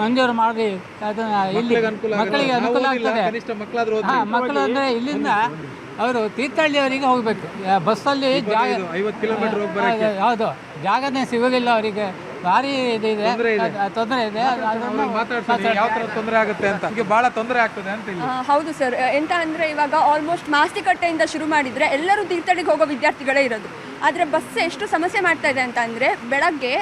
Speaker 11: ಮಂಜೂರು ಮಾಡಿ ಅದನ್ನ ಇಲ್ಲಿ ಮಕ್ಕಳಿಗೆ ಅನುಕೂಲ ಆಗ್ತದೆ. ಹಾಂ ಮಕ್ಕಳು ಅಂದರೆ ಇಲ್ಲಿಂದ ಅವರು ತೀರ್ಥಹಳ್ಳಿಯವರಿಗೆ ಹೋಗಬೇಕು. ಬಸ್ಸಲ್ಲಿ ಜಾಗ ಹೌದು ಜಾಗನೇ ಸಿಗೋದಿಲ್ಲ ಅವರಿಗೆ. ಭಾರಿ ಇದಿದೆ ತೊಂದರೆ ಇದೆ. ಅದು- ಅದನ್ನು
Speaker 2: ಮಾತಾಡ್ತೀನಿ ಯಾವ ತರ ತೊಂದರೆ ಆಗುತ್ತೆ ಅಂತ. ನಿಮಗೆ ಬಹಳ ತೊಂದರೆ ಆಗ್ತದೆ ಅಂತ ಇಲ್ಲಿ.
Speaker 12: ಹೌದು ಸರ್. ಎಂತ ಅಂದ್ರೆ ಇವಾಗ ಆಲ್ಮೋಸ್ಟ್ ಮಾಸ್ತಿಕಟ್ಟೆಯಿಂದ ಶುರು ಮಾಡಿದ್ರೆ ಎಲ್ಲರೂ ತೀರ್ಥಳ್ಳಿಗೆ ಹೋಗೋ ವಿದ್ಯಾರ್ಥಿಗಳೇ ಇರೋದು. ಆದ್ರೆ ಬಸ್ ಎಷ್ಟು ಸಮಸ್ಯೆ ಮಾಡ್ತಾ ಇದೆ ಅಂತ ಅಂದ್ರೆ ಬೆಳಗ್ಗೆ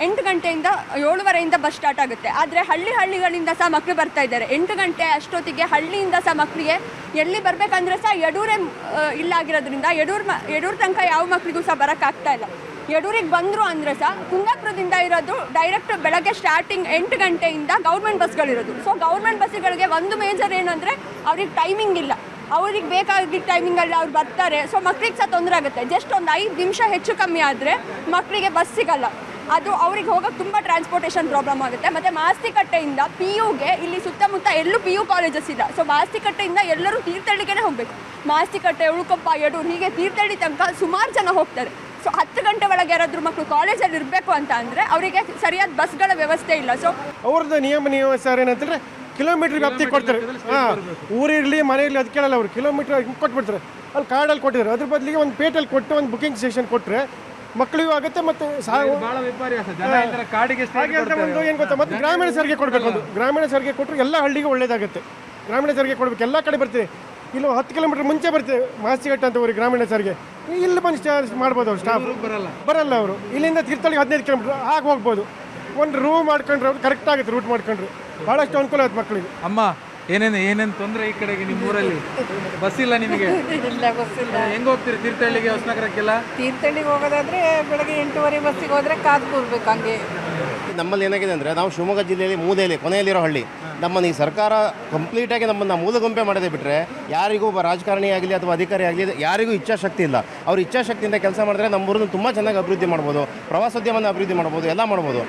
Speaker 12: ಎಂಟು ಗಂಟೆಯಿಂದ ಏಳುವರೆಯಿಂದ ಬಸ್ ಸ್ಟಾರ್ಟ್ ಆಗುತ್ತೆ. ಆದರೆ ಹಳ್ಳಿ ಹಳ್ಳಿಗಳಿಂದ ಸಹ ಮಕ್ಕಳು ಬರ್ತಾ ಇದ್ದಾರೆ. ಎಂಟು ಗಂಟೆ ಅಷ್ಟೊತ್ತಿಗೆ ಹಳ್ಳಿಯಿಂದ ಸಹ ಮಕ್ಕಳಿಗೆ ಎಲ್ಲಿ ಬರಬೇಕಂದ್ರೆ ಸಹ ಯಡೂರೇ ಆ, ಇಲ್ಲ ಆಗಿರೋದ್ರಿಂದ ಯಡೂರು ಮ ಯಡೂರು ತನಕ ಯಾವ ಮಕ್ಕಳಿಗೂ ಸಹ ಬರೋಕ್ಕಾಗ್ತಾ ಇಲ್ಲ. ಯಡೂರಿಗೆ ಬಂದರು ಅಂದರೆ ಸಹ ಕುಂದಾಪುರದಿಂದ ಇರೋದು ಡೈರೆಕ್ಟ್ ಬೆಳಗ್ಗೆ ಸ್ಟಾರ್ಟಿಂಗ್ ಎಂಟು ಗಂಟೆಯಿಂದ ಗೌರ್ಮೆಂಟ್ ಬಸ್ಗಳಿರೋದು ಸೊ ಗೌರ್ಮೆಂಟ್ ಬಸ್ಗಳಿಗೆ ಒಂದು ಮೇಜರ್ ಏನಂದರೆ ಅವ್ರಿಗೆ ಟೈಮಿಂಗ್ ಇಲ್ಲ. ಅವ್ರಿಗೆ ಬೇಕಾಗಿದ್ದ ಟೈಮಿಂಗಲ್ಲಿ ಅವ್ರು ಬರ್ತಾರೆ. ಸೊ ಮಕ್ಳಿಗೆ ಸಹ ತೊಂದರೆ ಆಗುತ್ತೆ. ಜಸ್ಟ್ ಒಂದು ಐದು ನಿಮಿಷ ಹೆಚ್ಚು ಕಮ್ಮಿ ಆದರೆ ಮಕ್ಕಳಿಗೆ ಬಸ್ ಸಿಗಲ್ಲ. ಅದು ಅವ್ರಿಗೆ ಹೋಗೋಕೆ ತುಂಬ ಟ್ರಾನ್ಸ್ಪೋರ್ಟೇಷನ್ ಪ್ರಾಬ್ಲಮ್ ಆಗುತ್ತೆ. ಮತ್ತು ಮಾಸ್ತಿಕಟ್ಟೆಯಿಂದ ಪಿ ಯುಗೆ ಇಲ್ಲಿ ಸುತ್ತಮುತ್ತ ಎಲ್ಲೂ ಪಿ ಯು ಕಾಲೇಜಸ್ ಇದೆ ಸೊ ಮಾಸ್ತಿಕಟ್ಟೆಯಿಂದ ಎಲ್ಲರೂ ತೀರ್ಥಹಳ್ಳಿಗೆ ಹೋಗಬೇಕು. ಮಾಸ್ತಿಕಟ್ಟೆ, ಉಳುಕೊಪ್ಪ, ಯಡೂರು ಹೀಗೆ ತೀರ್ಥಹಳ್ಳಿ ತನಕ ಸುಮಾರು ಜನ ಹೋಗ್ತಾರೆ. ಸೊ ಹತ್ತು ಗಂಟೆ ಒಳಗೆ ಯಾರಾದರೂ ಮಕ್ಕಳು ಕಾಲೇಜಲ್ಲಿ ಇರಬೇಕು ಅಂತ ಅಂದರೆ ಅವರಿಗೆ ಸರಿಯಾದ ಬಸ್ಗಳ ವ್ಯವಸ್ಥೆ ಇಲ್ಲ. ಸೊ
Speaker 9: ಅವ್ರದ್ದು ನಿಯಮ ನಿಯಮ ಸರ್ ಏನಂತಂದ್ರೆ ಕಿಲೋಮೀಟರ್ ವ್ಯಾಪ್ತಿ ಕೊಡ್ತಾರೆ. ಹಾಂ ಊರಿರಲಿ ಮನೆ ಇರಲಿ ಅದು ಕೇಳಲ್ಲ ಅವರು. ಕಿಲೋಮೀಟರ್ ಕೊಟ್ಬಿಡ್ತಾರೆ. ಅಲ್ಲಿ ಕಾರ್ಡಲ್ಲಿ ಕೊಟ್ಟಿದ್ದಾರೆ. ಅದ್ರ ಬದಲಿಗೆ ಒಂದು ಪೇಟಲ್ಲಿ ಕೊಟ್ಟು ಒಂದು ಬುಕಿಂಗ್ ಸ್ಟೇಷನ್ ಕೊಟ್ಟರೆ ಮಕ್ಕಳಿಗೂ ಆಗುತ್ತೆ ಮತ್ತು ಒಂದು ಏನು ಗೊತ್ತಾ? ಮತ್ತು ಗ್ರಾಮೀಣ ಸರ್ಗೆ ಕೊಡಬೇಕು ಒಂದು ಗ್ರಾಮೀಣ ಸರ್ಗೆ ಕೊಟ್ಟರೆ ಎಲ್ಲ ಹಳ್ಳಿಗೆ ಒಳ್ಳೇದಾಗುತ್ತೆ. ಗ್ರಾಮೀಣ ಸರ್ಗೆ ಕೊಡಬೇಕು. ಎಲ್ಲ ಕಡೆ ಬರ್ತೀವಿ ಇಲ್ಲಿ ಹತ್ತು ಕಿಲೋಮೀಟರ್ ಮುಂಚೆ ಬರ್ತೀವಿ. ಮಾಸಿಗಟ್ಟ ಅಂತ ಊರಿಗೆ ಗ್ರಾಮೀಣ ಸಾರಿಗೆ. ಇಲ್ಲಿ ಬಂದು ಚಾರ್ಜ್ ಮಾಡ್ಬೋದು ಅವ್ರು ಸ್ಟಾಫ್
Speaker 2: ಬರಲ್ಲ.
Speaker 9: ಬರಲ್ಲ ಅವರು. ಇಲ್ಲಿಂದ ತೀರ್ಥಳ್ಳಿಗೆ ಹದಿನೈದು ಕಿಲೋಮೀಟರ್ ಹಾಗೆ ಹೋಗ್ಬೋದು. ಒಂದು ರೂಮ್ ಮಾಡ್ಕೊಂಡ್ರೆ ಅವ್ರು ಕರೆಕ್ಟ್ ಆಗುತ್ತೆ ರೂಟ್ ಮಾಡ್ಕೊಂಡ್ರು. ಭಾಳಷ್ಟು ಅನುಕೂಲ ಆಯ್ತು ಮಕ್ಕಳಿಗೆ
Speaker 2: ಅಮ್ಮ ಏನೇನು ಏನೇನು ತೊಂದರೆ ಈ ಕಡೆಗೆ ನಿಮ್ಮ ಊರಲ್ಲಿ? ಬಸ್ ಇಲ್ಲ ನಿಮಗೆ?
Speaker 11: ಇಲ್ಲ ಗೊತ್ತಿಲ್ಲ
Speaker 2: ಹೆಂಗ್ ಹೋಗ್ತೀರಿ? ತೀರ್ಥಹಳ್ಳಿಗೆ ಹೊಸನಗರಕ್ಕೆಲ್ಲ?
Speaker 11: ತೀರ್ಥಹಳ್ಳಿಗೆ ಹೋಗೋದಾದ್ರೆ ಬೆಳಗ್ಗೆ ಎಂಟೂವರೆ ಬಸ್ಸಿಗೆ ಹೋದ್ರೆ ಕಾದು ಕೂರ್ಬೇಕು ಹಂಗೆ.
Speaker 13: ನಮ್ಮಲ್ಲಿ ಏನಾಗಿದೆ ಅಂದರೆ ನಾವು ಶಿವಮೊಗ್ಗ ಜಿಲ್ಲೆಯಲ್ಲಿ ಮೂಲೆಯಲ್ಲಿ ಕೊನೆಯಲ್ಲಿರೋ ಹಳ್ಳಿ. ನಮ್ಮನ್ನು ಈ ಸರ್ಕಾರ ಕಂಪ್ಲೀಟಾಗಿ ನಮ್ಮನ್ನು ಮೂಲಗುಂಪೆ ಮಾಡದೆ ಬಿಟ್ಟರೆ ಯಾರಿಗೂ ಒಬ್ಬ ರಾಜಕಾರಣಿ ಆಗಲಿ ಅಥವಾ ಅಧಿಕಾರಿ ಆಗಲಿ ಯಾರಿಗೂ ಇಚ್ಛಾಶಕ್ತಿ ಇಲ್ಲ. ಅವ್ರ ಇಚ್ಛಾಶಕ್ತಿಯಿಂದ ಕೆಲಸ ಮಾಡಿದ್ರೆ ನಮ್ಮೂರನ್ನು ತುಂಬ ಚೆನ್ನಾಗಿ ಅಭಿವೃದ್ಧಿ ಮಾಡ್ಬೋದು ಪ್ರವಾಸೋದ್ಯಮವನ್ನು ಅಭಿವೃದ್ಧಿ ಮಾಡ್ಬೋದು ಎಲ್ಲ ಮಾಡ್ಬೋದು.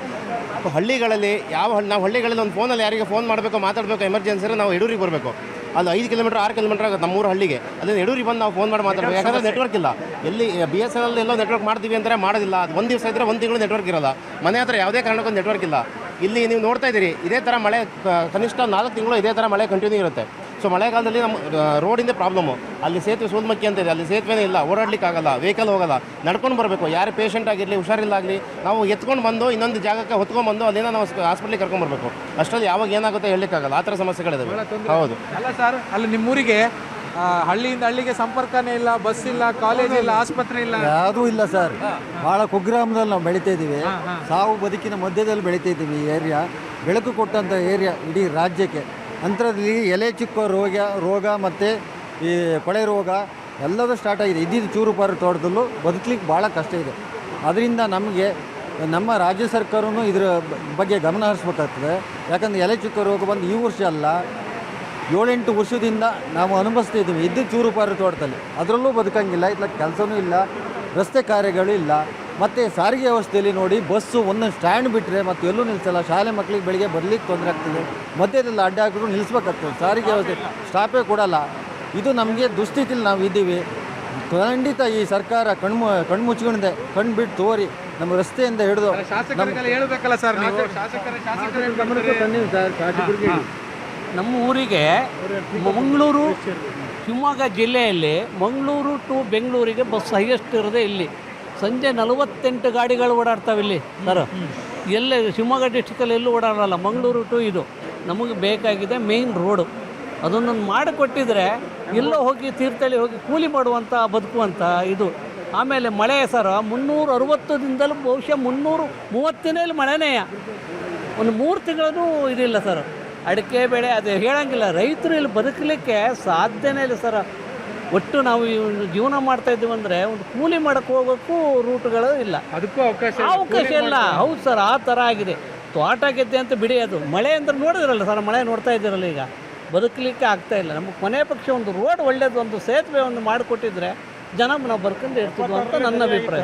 Speaker 13: ಹಳ್ಳಿಗಳಲ್ಲಿ ಯಾವ ಹಳ್ಳಿ ನಾವು ಹಳ್ಳಿಗಳಲ್ಲಿ ಒಂದು ಫೋನಲ್ಲಿ ಯಾರಿಗೆ ಫೋನ್ ಮಾಡಬೇಕು ಮಾತಾಡಬೇಕು ಎಮರ್ಜೆನ್ಸಿ ನಾವು ಯಡೂರಿಗೆ ಬರಬೇಕು. ಅಲ್ಲಿ ಐದು ಕಿಲೋಮೀಟರ್ ಆರು ಕಿಲೋಮೀಟರ್ ಆಗುತ್ತೆ ನಮ್ಮೂರು ಹಳ್ಳಿಗೆ. ಅದನ್ನು ಯಡೂರಿಗೆ ಬಂದು ನಾವು ಫೋನ್ ಮಾಡಿ ಮಾತಾಡಬೇಕು. ಯಾಕಂದರೆ ನೆಟ್ವರ್ಕ್ ಇಲ್ಲ. ಎಲ್ಲಿ ಬಿ ಎಸ್ ಎನ್ ಎಲ್ ಎಲ್ಲೋ ನೆಟ್ವರ್ಕ್ ಮಾಡ್ತೀವಿ ಅಂದರೆ ಮಾಡೋದಿಲ್ಲ. ಅದು ಒಂದು ದಿವಸ ಇದ್ದರೆ ಒಂದು ತಿಂಗಳು ನೆಟ್ವರ್ಕ್ ಇರಲ್ಲ. ಮನೆ ಹತ್ರ ಯಾವುದೇ ಕಾರಣಕ್ಕೂ ನೆಟ್ವರ್ಕ್ ಇಲ್ಲ. ಇಲ್ಲಿ ನೀವು ನೋಡ್ತಾ ಇದ್ದೀರಿ ಇದೇ ಥರ ಮಳೆ ಕನಿಷ್ಠ ನಾಲ್ಕು ತಿಂಗಳು ಇದೇ ಥರ ಮಳೆ ಕಂಟಿನ್ಯೂ ಇರುತ್ತೆ. ಸೊ ಮಳೆಗಾಲದಲ್ಲಿ ನಮ್ಮ ರೋಡಿಂದ ಪ್ರಾಬ್ಲಮ್ಮು ಅಲ್ಲಿ ಸೇತುವೆ ಸೂಲ್ಮಕ್ಕಿ ಅಂತ ಇದೆ ಅಲ್ಲಿ ಸೇತುವೆನೇ ಇಲ್ಲ ಓಡಾಡ್ಲಿಕ್ಕೆ ಆಗಲ್ಲ ವೆಹಿಕಲ್ ಹೋಗಲ್ಲ ನಡ್ಕೊಂಡು ಬರಬೇಕು. ಯಾರು ಪೇಷಂಟ್ ಆಗಿರಲಿ ಹುಷಾರಿಲ್ಲ ಆಗಲಿ ನಾವು ಎತ್ಕೊಂಡು ಬಂದು ಇನ್ನೊಂದು ಜಾಗಕ್ಕೆ ಹೊತ್ಕೊಂಡ್ಬಂದು ಅಲ್ಲಿಂದ ನಾವು ಹಾಸ್ಪಿಟ್ಲಿಗೆ ಕರ್ಕೊಂಡ್ಬರ್ಬೇಕು ಅಷ್ಟರಲ್ಲಿ ಯಾವಾಗ ಏನಾಗುತ್ತೆ ಹೇಳಲಿಕ್ಕಾಗಲ್ಲ ಆ ಥರ ಸಮಸ್ಯೆಗಳಿದೆ ಹೌದು.
Speaker 2: ಅಲ್ಲ ಸರ್ ಅಲ್ಲಿ ನಿಮ್ಮೂರಿಗೆ ಹಳ್ಳಿಯಿಂದ ಹಳ್ಳಿಗೆ ಸಂಪರ್ಕನೇ ಇಲ್ಲ ಬಸ್ ಇಲ್ಲ ಕಾಲೇಜ್ ಇಲ್ಲ ಆಸ್ಪತ್ರೆ ಇಲ್ಲ.
Speaker 9: ಯಾವುದೂ ಇಲ್ಲ ಸರ್. ಭಾಳ ಕುಗ್ರಾಮದಲ್ಲಿ ನಾವು ಬೆಳಿತಾ ಇದ್ದೀವಿ. ಸಾವು ಬದುಕಿನ ಮಧ್ಯದಲ್ಲಿ ಬೆಳಿತಾ ಇದ್ದೀವಿ ಈ ಏರಿಯಾ ಬೆಳಕು ಕೊಟ್ಟಂಥ ಏರಿಯಾ ಇಡೀ ರಾಜ್ಯಕ್ಕೆ. ಅಂಥದ್ರಲ್ಲಿ ಎಲೆ ಚಿಕ್ಕ ರೋಗ ರೋಗ ಮತ್ತು ಈ ಕೊಳೆ ರೋಗ ಎಲ್ಲದೂ ಸ್ಟಾರ್ಟ್ ಆಗಿದೆ. ಇದ್ದಿದ್ದು ಚೂರು ಪಾರು ತೋಟದಲ್ಲೂ ಬದುಕಲಿಕ್ಕೆ ಭಾಳ ಕಷ್ಟ ಇದೆ. ಅದರಿಂದ ನಮಗೆ ನಮ್ಮ ರಾಜ್ಯ ಸರ್ಕಾರವೂ ಇದರ ಬಗ್ಗೆ ಗಮನ ಹರಿಸ್ಬೇಕಾಗ್ತದೆ. ಯಾಕಂದರೆ ಎಲೆ ಚುಕ್ಕ ರೋಗ ಬಂದು ಈ ವರ್ಷ ಅಲ್ಲ ಏಳೆಂಟು ವರ್ಷದಿಂದ ನಾವು ಅನುಭವಿಸ್ತಾ ಇದ್ದೀವಿ. ಇದ್ದು ಚೂರು ಪಾರು ತೋಟದಲ್ಲಿ. ಅದರಲ್ಲೂ ಬದುಕಂಗಿಲ್ಲ ಇಲ್ಲ ಕೆಲಸನೂ ಇಲ್ಲ ರಸ್ತೆ ಕಾರ್ಯಗಳು ಇಲ್ಲ. ಮತ್ತು ಸಾರಿಗೆ ವ್ಯವಸ್ಥೆಯಲ್ಲಿ ನೋಡಿ ಬಸ್ಸು ಒಂದೊಂದು ಸ್ಟ್ಯಾಂಡ್ ಬಿಟ್ಟರೆ ಮತ್ತು ಎಲ್ಲೂ ನಿಲ್ಲಿಸಲ್ಲ ಶಾಲೆ ಮಕ್ಕಳಿಗೆ ಬೆಳಿಗ್ಗೆ ಬರಲಿಕ್ಕೆ ತೊಂದರೆ ಆಗ್ತದೆ. ಮಧ್ಯದಲ್ಲಿ ಅಡ್ಡ ಹಾಕಿದ್ರು ನಿಲ್ಲಿಸ್ಬೇಕಾಗ್ತದೆ ಸಾರಿಗೆ ವ್ಯವಸ್ಥೆ ಸ್ಟಾಪೇ ಕೊಡಲ್ಲ. ಇದು ನಮಗೆ ದುಸ್ಥಿತಿಲಿ ನಾವು ಇದ್ದೀವಿ. ಖಂಡಿತ ಈ ಸರ್ಕಾರ ಕಣ್ಮು ಕಣ್ಮುಚ್ಕೊಂಡಿದೆ ಕಣ್ಣು ಬಿಟ್ಟು ತೋರಿ ನಮ್ಮ ರಸ್ತೆಯಿಂದ ಹಿಡಿದು
Speaker 2: ಶಾಸಕರಿಗೆಲ್ಲ ಹೇಳ್ಬೇಕಲ್ಲ ಸರ್ ನೀವು? ಶಾಸಕರ ಶಾಸಕರ
Speaker 9: ಸರ್. ಶಾಸಕರಿಗೆ
Speaker 14: ನಮ್ಮ ಊರಿಗೆ ಮಂಗಳೂರು ಶಿವಮೊಗ್ಗ ಜಿಲ್ಲೆಯಲ್ಲಿ ಮಂಗಳೂರು ಟು ಬೆಂಗಳೂರಿಗೆ ಬಸ್ ಹೈಯೆಸ್ಟ್ ಇರೋದೇ ಇಲ್ಲಿ. ಸಂಜೆ ನಲವತ್ತೆಂಟು ಗಾಡಿಗಳು ಓಡಾಡ್ತಾವೆ ಇಲ್ಲಿ, ಸರ್. ಎಲ್ಲೇ ಶಿವಮೊಗ್ಗ ಡಿಸ್ಟಿಕಲ್ಲಿ ಎಲ್ಲೂ ಓಡಾಡಲ್ಲ, ಮಂಗಳೂರು ಟು ಇದು. ನಮಗೆ ಬೇಕಾಗಿದೆ ಮೇಯ್ನ್ ರೋಡು ಅದನ್ನು ಮಾಡಿಕೊಟ್ಟಿದ್ರೆ ಎಲ್ಲೋ ಹೋಗಿ ತೀರ್ಥಹಳ್ಳಿ ಹೋಗಿ ಕೂಲಿ ಮಾಡುವಂಥ ಬದುಕುವಂಥ ಇದು. ಆಮೇಲೆ ಮಳೆ, ಸರ್, ಮುನ್ನೂರ ಅರವತ್ತು ದಿನದಲ್ಲೂ ಬಹುಶಃ ಮುನ್ನೂರು ಮೂವತ್ತಿನಲ್ಲಿ ಮಳೆನೇ. ಒಂದು ಮೂರು ತಿಂಗಳೂ ಇದಿಲ್ಲ, ಸರ್. ಅಡಿಕೆ ಬೆಳೆ ಅದು ಹೇಳಂಗಿಲ್ಲ. ರೈತರು ಇಲ್ಲಿ ಬದುಕಲಿಕ್ಕೆ ಸಾಧ್ಯನೇ ಇಲ್ಲ ಸರ್. ಒಟ್ಟು ನಾವು ಜೀವನ ಮಾಡ್ತಾ ಇದ್ದೀವಿ ಅಂದರೆ ಒಂದು ಕೂಲಿ ಮಾಡಕ್ಕೆ ಹೋಗೋಕ್ಕೂ ರೂಟ್ಗಳು ಇಲ್ಲ.
Speaker 2: ಅದಕ್ಕೂ ಅವಕಾಶ
Speaker 14: ಅವಕಾಶ ಇಲ್ಲ. ಹೌದು ಸರ್ ಆ ಥರ ಆಗಿದೆ. ತೋಟ ಗೆದ್ದೆ ಅಂತ ಬಿಡಿ ಅದು ಮಳೆ ಅಂದ್ರೆ ನೋಡಿದ್ರಲ್ಲ ಸರ್ ಮಳೆ ನೋಡ್ತಾ ಇದ್ದೀರಲ್ಲ ಈಗ. ಬದುಕಲಿಕ್ಕೆ ಆಗ್ತಾ ಇಲ್ಲ. ನಮಗೆ ಕೊನೆ ಪಕ್ಷ ಒಂದು ರೋಡ್ ಒಳ್ಳೇದು ಒಂದು ಸೇತುವೆ ಒಂದು ಮಾಡಿಕೊಟ್ಟಿದ್ರೆ ಜನ ನಾವು ಬರ್ಕೊಂಡು ಇರ್ತಿದ್ವು ಅಂತ ನನ್ನ ಅಭಿಪ್ರಾಯ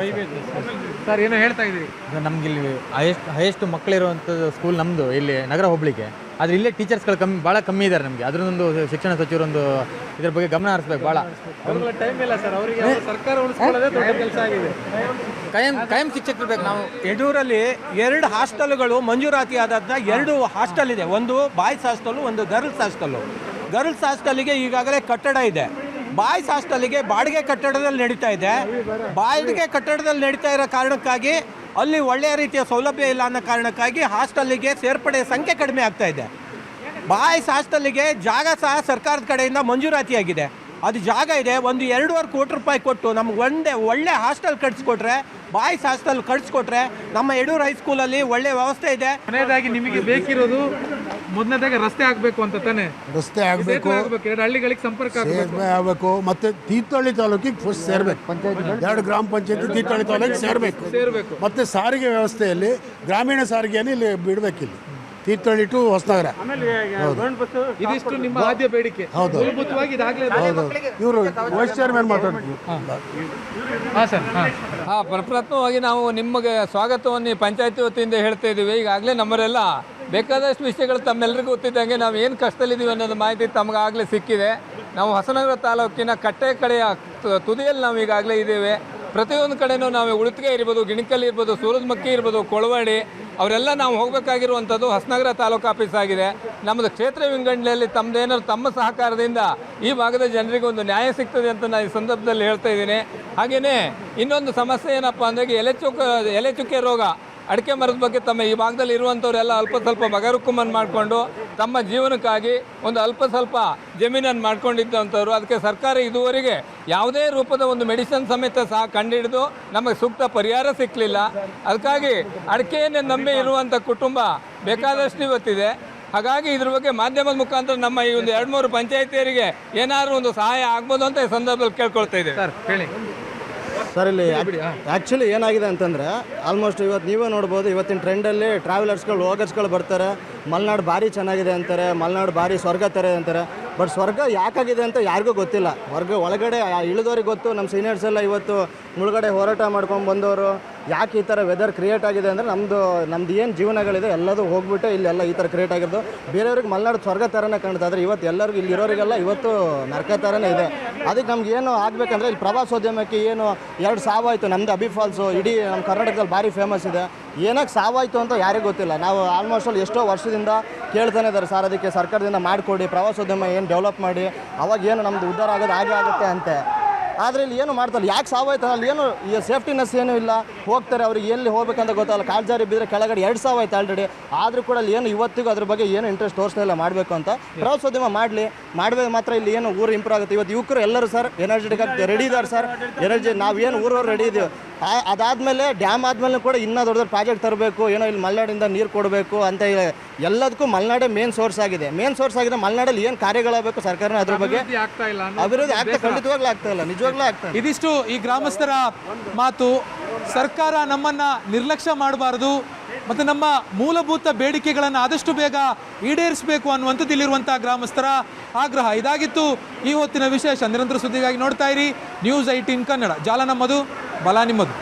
Speaker 14: ಸರ್.
Speaker 2: ಏನೋ ಹೇಳ್ತಾ ಇದ್ದೀರಿ.
Speaker 8: ನಮ್ಗೆ ಇಲ್ಲಿ ಹೈಯೆಸ್ಟ್ ಹೈಯೆಸ್ಟ್ ಮಕ್ಕಳಿರುವಂಥದ್ದು ಸ್ಕೂಲ್ ನಮ್ಮದು ಇಲ್ಲಿ ನಗರ ಹೋಬಳಿಗೆ. ಆದರೆ ಇಲ್ಲೇ ಟೀಚರ್ಸ್ಗಳು ಕಮ್ಮಿ ಭಾಳ ಕಮ್ಮಿ ಇದ್ದಾರೆ ನಮಗೆ. ಅದರದೊಂದು ಶಿಕ್ಷಣ ಸಚಿವರೊಂದು ಇದ್ರ ಬಗ್ಗೆ ಗಮನ ಹರಿಸ್ಬೇಕು ಭಾಳ
Speaker 2: ಟೈಮ್ ಇಲ್ಲ ಸರ್ ಅವರಿಗೆ ಸರ್ಕಾರ ಉಳಿಸ್ಕೊಳ್ಳೋದೇ ದೊಡ್ಡ ಕೆಲಸ ಆಗಿದೆ.
Speaker 8: ಕಾಯಂ ಕಾಯಂ ಶಿಕ್ಷಕರು ಬೇಕು ನಾವು.
Speaker 6: ಯಡೂರಲ್ಲಿ ಎರಡು ಹಾಸ್ಟೆಲ್ಗಳು ಮಂಜೂರಾತಿ ಆದದ್ನ ಎರಡು ಹಾಸ್ಟೆಲ್ ಇದೆ. ಒಂದು ಬಾಯ್ಸ್ ಹಾಸ್ಟೆಲ್ ಒಂದು ಗರ್ಲ್ಸ್ ಹಾಸ್ಟೆಲ್ಲು ಗರ್ಲ್ಸ್ ಹಾಸ್ಟೆಲ್ಗೆ ಈಗಾಗಲೇ ಕಟ್ಟಡ ಇದೆ. ಬಾಯ್ಸ್ ಹಾಸ್ಟೆಲ್ಗೆ ಬಾಡಿಗೆ ಕಟ್ಟಡದಲ್ಲಿ ನಡೀತಾ ಇದೆ. ಬಾಡಿಗೆ ಕಟ್ಟಡದಲ್ಲಿ ನಡೀತಾ ಇರೋ ಕಾರಣಕ್ಕಾಗಿ ಅಲ್ಲಿ ಒಳ್ಳೆಯ ರೀತಿಯ ಸೌಲಭ್ಯ ಇಲ್ಲ ಅನ್ನೋ ಕಾರಣಕ್ಕಾಗಿ ಹಾಸ್ಟೆಲ್ಗೆ ಸೇರ್ಪಡೆ ಸಂಖ್ಯೆ ಕಡಿಮೆ ಆಗ್ತಾ ಇದೆ. ಬಾಯ್ಸ್ ಹಾಸ್ಟೆಲ್ಗೆ ಜಾಗ ಸಹ ಸರ್ಕಾರದ ಕಡೆಯಿಂದ ಮಂಜೂರಾತಿಯಾಗಿದೆ. ಅದು ಜಾಗ ಇದೆ, ಒಂದು ಎರಡೂವರೆ ಕೋಟಿ ರೂಪಾಯಿ ಕೊಟ್ಟು ನಮ್ಗೆ ಒಂದೇ ಒಳ್ಳೆ ಹಾಸ್ಟೆಲ್ ಕಟ್ಸಿಕೊಟ್ರೆ, ಬಾಯ್ಸ್ ಹಾಸ್ಟೆಲ್ ಕಟ್ಸಿಕೊಟ್ರೆ ನಮ್ಮ ಯಡೂರು ಹೈಸ್ಕೂಲಲ್ಲಿ ಒಳ್ಳೆ ವ್ಯವಸ್ಥೆ ಇದೆ.
Speaker 2: ಕೊನೆಯದಾಗಿ ನಿಮಗೆ ಬೇಕಿರೋದು ಮೊದಲನೇದಾಗಿ ರಸ್ತೆ ಆಗ್ಬೇಕು ಅಂತ ತಾನೆ?
Speaker 3: ರಸ್ತೆ ಆಗಬೇಕು.
Speaker 2: ಎರಡು ಹಳ್ಳಿಗಳಿಗೆ ಸಂಪರ್ಕ ಆಗ್ಬೇಕು.
Speaker 3: ಮತ್ತೆ ತೀರ್ಥಹಳ್ಳಿ ತಾಲೂಕಿಗೆ ಫಸ್ಟ್ ಸೇರ್ಬೇಕು. ಎರಡು ಗ್ರಾಮ ಪಂಚಾಯತಿ ತೀರ್ಥಹಳ್ಳಿ ತಾಲೂಕಿಗೆ ಸೇರಬೇಕು.
Speaker 2: ಸೇರ್ಬೇಕು.
Speaker 3: ಮತ್ತೆ ಸಾರಿಗೆ ವ್ಯವಸ್ಥೆಯಲ್ಲಿ ಗ್ರಾಮೀಣ ಸಾರಿಗೆಯನ್ನು ಇಲ್ಲಿ ಬಿಡಬೇಕಿಲ್ಲಿ ತೀರ್ಥಹಳ್ಳಿ ಟು ಹೊಸನಗರ.
Speaker 2: ಇದಿಷ್ಟು ನಿಮ್ಮ ಆದ್ಯ ಬೇಡಿಕೆ.
Speaker 3: ಹೌದು.
Speaker 2: ಮೂಲಭೂತವಾಗಿ ಇದಾಗಲೇ
Speaker 3: ಹೌದು. ಇವರು ವೈಸ್ ಚೇರ್ಮನ್ ಮಾತಾಡ್ತೀವಿ
Speaker 2: ಹಾಂ. ಸರ್. ಹಾಂ.
Speaker 15: ಹಾಂ ಪ್ರಪ್ರಥಮವಾಗಿ ನಾವು ನಿಮಗೆ ಸ್ವಾಗತವನ್ನು ಪಂಚಾಯತಿ ವತಿಯಿಂದ ಹೇಳ್ತಾ ಇದ್ದೀವಿ. ಈಗಾಗಲೇ ನಮ್ಮರೆಲ್ಲ ಬೇಕಾದಷ್ಟು ವಿಷಯಗಳು ತಮ್ಮೆಲ್ಲರಿಗೂ ಗೊತ್ತಿದ್ದಂಗೆ ನಾವು ಏನು ಕಷ್ಟದಲ್ಲಿದ್ದೀವಿ ಅನ್ನೋದು ಮಾಹಿತಿ ತಮಗಾಗಲೇ ಸಿಕ್ಕಿದೆ. ನಾವು ಹೊಸನಗರ ತಾಲೂಕಿನ ಕಟ್ಟೆ ಕಡೆಯ ತುದಿಯಲ್ಲಿ ನಾವು ಈಗಾಗಲೇ ಇದ್ದೇವೆ. ಪ್ರತಿಯೊಂದು ಕಡೆಯೂ ನಾವು ಉಳಿತಿಗೆ ಇರ್ಬೋದು ಗಿಣಿಕಲ್ ಇರ್ಬೋದು ಸೂರಜ್ಮಕ್ಕಿ ಇರ್ಬೋದು, ಕೊಳವಾಡಿ, ಅವರೆಲ್ಲ ನಾವು ಹೋಗಬೇಕಾಗಿರುವಂಥದ್ದು ಹೊಸನಗರ ತಾಲೂಕು ಆಫೀಸ್ ಆಗಿದೆ. ನಮ್ಮದು ಕ್ಷೇತ್ರ ವಿಂಗಡಣೆಯಲ್ಲಿ ತಮ್ಮದೇನಾದ್ರು ತಮ್ಮ ಸಹಕಾರದಿಂದ ಈ ಭಾಗದ ಜನರಿಗೆ ಒಂದು ನ್ಯಾಯ ಸಿಗ್ತದೆ ಅಂತ ನಾನು ಈ ಸಂದರ್ಭದಲ್ಲಿ ಹೇಳ್ತಾ ಇದ್ದೀನಿ. ಹಾಗೆಯೇ ಇನ್ನೊಂದು ಸಮಸ್ಯೆ ಏನಪ್ಪ ಅಂದರೆ ಎಲೆ ಚುಕ್ಕ ಎಲೆ ಚುಕ್ಕೆ ರೋಗ. ಅಡಿಕೆ ಮರದ ಬಗ್ಗೆ ತಮ್ಮ ಈ ಭಾಗದಲ್ಲಿ ಇರುವಂಥವರೆಲ್ಲ ಅಲ್ಪ ಸ್ವಲ್ಪ ಮಗರುಕುಮ್ಮನ್ನು ಮಾಡಿಕೊಂಡು ತಮ್ಮ ಜೀವನಕ್ಕಾಗಿ ಒಂದು ಅಲ್ಪ ಸ್ವಲ್ಪ ಜಮೀನನ್ನು ಮಾಡ್ಕೊಂಡಿದ್ದಂಥವ್ರು. ಅದಕ್ಕೆ ಸರ್ಕಾರ ಇದುವರೆಗೆ ಯಾವುದೇ ರೂಪದ ಒಂದು ಮೆಡಿಸಿನ್ ಸಮೇತ ಸಹ ಕಂಡುಹಿಡಿದು ನಮಗೆ ಸೂಕ್ತ ಪರಿಹಾರ ಸಿಕ್ಕಲಿಲ್ಲ ಅದಕ್ಕಾಗಿ ಅಡಿಕೆಯನ್ನೇ ನಂಬಿ ಇರುವಂಥ ಕುಟುಂಬ ಬೇಕಾದಷ್ಟು ಇವತ್ತಿದೆ. ಹಾಗಾಗಿ ಇದ್ರ ಬಗ್ಗೆ ಮಾಧ್ಯಮದ ಮುಖಾಂತರ ನಮ್ಮ ಈ ಒಂದು ಎರಡು ಮೂರು ಪಂಚಾಯತಿಯರಿಗೆ ಏನಾದರೂ ಒಂದು ಸಹಾಯ ಆಗ್ಬೋದು ಅಂತ ಈ ಸಂದರ್ಭದಲ್ಲಿ ಕೇಳ್ಕೊಳ್ತಾ ಇದ್ದೇವೆ.
Speaker 2: ಸರ್, ಹೇಳಿ.
Speaker 16: ಸರ್ ಇಲ್ಲಿ ಆ್ಯಕ್ಚುಲಿ ಏನಾಗಿದೆ ಅಂತಂದರೆ ಆಲ್ಮೋಸ್ಟ್ ಇವತ್ತು ನೀವೇ ನೋಡ್ಬೋದು ಇವತ್ತಿನ ಟ್ರೆಂಡಲ್ಲಿ ಟ್ರಾವೆಲರ್ಸ್ಗಳು ಹೋಗರ್ಸ್ಗಳು ಬರ್ತಾರೆ. ಮಲೆನಾಡು ಭಾರಿ ಚೆನ್ನಾಗಿದೆ ಅಂತಾರೆ ಮಲೆನಾಡು ಭಾರಿ ಸ್ವರ್ಗ ಥರ ಅಂತಾರೆ. ಬಟ್ ಸ್ವರ್ಗ ಯಾಕಾಗಿದೆ ಅಂತ ಯಾರಿಗೂ ಗೊತ್ತಿಲ್ಲ. ಹೊರ್ಗ ಒಳಗಡೆ ಇಳಿದವ್ರಿಗೆ ಗೊತ್ತು. ನಮ್ಮ ಸೀನಿಯರ್ಸ್ ಎಲ್ಲ ಇವತ್ತು ಮುಳುಗಡೆ ಹೋರಾಟ ಮಾಡ್ಕೊಂಡು ಬಂದವರು. ಯಾಕೆ ಈ ಥರ ವೆದರ್ ಕ್ರಿಯೇಟ್ ಆಗಿದೆ ಅಂದರೆ ನಮ್ಮದು ನಮ್ದು ಏನು ಜೀವನಗಳಿದೆ, ಎಲ್ಲದೂ ಹೋಗ್ಬಿಟ್ಟು ಇಲ್ಲೆಲ್ಲ ಈ ಥರ ಕ್ರಿಯೇಟ್ ಆಗಿರೋದು. ಬೇರೆಯವ್ರಿಗೆ ಮಲೆನಾಡು ಸ್ವರ್ಗ ಥರನೇ ಕಾಣ್ತಾ ಆದರೆ ಇವತ್ತು ಎಲ್ಲರಿಗೂ ಇಲ್ಲಿ ಇರೋರಿಗೆಲ್ಲ ಇವತ್ತು ನರಕ ಥರನೇ ಇದೆ. ಅದಕ್ಕೆ ನಮ್ಗೆ ಏನು ಆಗಬೇಕಂದ್ರೆ ಇಲ್ಲಿ ಪ್ರವಾಸೋದ್ಯಮಕ್ಕೆ ಏನು ಎರಡು ಸಾವಾಯಿತು. ನಮ್ಮದು ಅಬಿ ಫಾಲ್ಸು ಇಡೀ ನಮ್ಮ ಕರ್ನಾಟಕದಲ್ಲಿ ಭಾರಿ ಫೇಮಸ್ ಇದೆ. ಏನಕ್ಕೆ ಸಾವಾಯಿತು ಅಂತ ಯಾರಿಗೂ ಗೊತ್ತಿಲ್ಲ. ನಾವು ಆಲ್ಮೋಸ್ಟ್ ಅಲ್ಲಿ ಎಷ್ಟೋ ವರ್ಷದಿಂದ ಕೇಳ್ತಾನೆ ಇದ್ದಾರೆ, ಸರ್, ಅದಕ್ಕೆ ಸರ್ಕಾರದಿಂದ ಮಾಡಿಕೊಡಿ, ಪ್ರವಾಸೋದ್ಯಮ ಏನು ಡೆವಲಪ್ ಮಾಡಿ, ಅವಾಗ ಏನು ನಮ್ಮದು ಉದ್ಧಾರ ಆಗೋದು ಹಾಗೆ ಆಗುತ್ತೆ ಅಂತೆ. ಆದರೆ ಇಲ್ಲಿ ಏನು ಮಾಡ್ತಾರೆ? ಯಾಕೆ ಸಾವಾಯ್ತಾರೆ ಅಲ್ಲಿ ಏನು ಈ ಸೇಫ್ಟಿನೆಸ್ ಏನೂ ಇಲ್ಲ. ಹೋಗ್ತಾರೆ ಅವ್ರಿಗೆ ಎಲ್ಲಿ ಹೋಗ್ಬೇಕಂತ ಗೊತ್ತಲ್ಲ. ಕಾಲ್ಜಾರಿ ಬಿದ್ದರೆ ಕೆಳಗಡೆ ಎರಡು ಸಾವಾಯ್ತು ಆಲ್ರೆಡಿ ಆದರೂ ಕೂಡ ಅಲ್ಲಿ ಏನು ಇವತ್ತಿಗೂ ಅದ್ರ ಬಗ್ಗೆ ಏನು ಇಂಟ್ರೆಸ್ಟ್ ತೋರಿಸ್ತಾ ಮಾಡಬೇಕು ಅಂತ. ಪ್ರವಾಸೋದ್ಯಮ ಮಾಡಲಿ. ಮಾಡಬೇಕು ಮಾತ್ರ ಇಲ್ಲಿ ಏನು ಊರು ಇಂಪ್ರೂವ್ ಆಗುತ್ತೆ. ಇವತ್ತು ಯುವಕರು ಎಲ್ಲರೂ ಸರ್ ಎನರ್ಜೆಟಿಕ್ ಆಗಿ ರೆಡಿ ಇದ್ದಾರೆ ಸರ್ ಎನರ್ಜಿ ನಾವೇನು ಊರವ್ರು ರೆಡಿ ಇದ್ದೀವಿ ಅದಾದ್ಮೇಲೆ ಡ್ಯಾಮ್ ಆದಮೇಲೆ ಕೂಡ ಇನ್ನೂ ದೊಡ್ಡ ದೊಡ್ಡ ಪ್ರಾಜೆಕ್ಟ್ ತರಬೇಕು ಏನೋ ಇಲ್ಲಿ ಮಲೆನಾಡಿಂದ ನೀರು ಕೊಡಬೇಕು ಅಂತ ಎಲ್ಲದಕ್ಕೂ ಮಲೆನಾಡೇ ಮೇನ್ ಸೋರ್ಸ್ ಆಗಿದೆ. ಮೇನ್ ಸೋರ್ಸ್ ಆಗಿದೆ ಮಲೆನಾಡಲ್ಲಿ ಏನು ಕಾರ್ಯಗಳಾಗಬೇಕು ಸರ್ಕಾರ ಅದ್ರ ಬಗ್ಗೆ
Speaker 2: ಅಭಿವೃದ್ಧಿ ಆಗ್ತಾ ಇಲ್ಲ ಅನ್ನೋ
Speaker 16: ಅಭಿವೃದ್ಧಿ ಆಗ್ತಾ ಖಂಡಿತವಾಗ್ಲೂ ಆಗ್ತಾ ಇಲ್ಲ ನಿಜವಾಗ್ಲೂ ಆಗ್ತಾ ಇಲ್ಲ.
Speaker 2: ಇದಿಷ್ಟು ಈ ಗ್ರಾಮಸ್ಥರ ಮಾತು. ಸರ್ಕಾರ ನಮ್ಮನ್ನು ನಿರ್ಲಕ್ಷ್ಯ ಮಾಡಬಾರದು. ಮತ್ತು ನಮ್ಮ ಮೂಲಭೂತ ಬೇಡಿಕೆಗಳನ್ನು ಆದಷ್ಟು ಬೇಗ ಈಡೇರಿಸಬೇಕು ಅನ್ನುವಂಥದ್ದು ಇಲ್ಲಿರುವಂಥ ಗ್ರಾಮಸ್ಥರ ಆಗ್ರಹ. ಇದಾಗಿತ್ತು ಈ ಹೊತ್ತಿನ ವಿಶೇಷ. ನಿರಂತರ ಸುದ್ದಿಗಾಗಿ ನೋಡ್ತಾ ಇರಿ. News eighteen Kannada. ಜಾಲ ನಮ್ಮದು ಬಲ ನಿಮ್ಮದು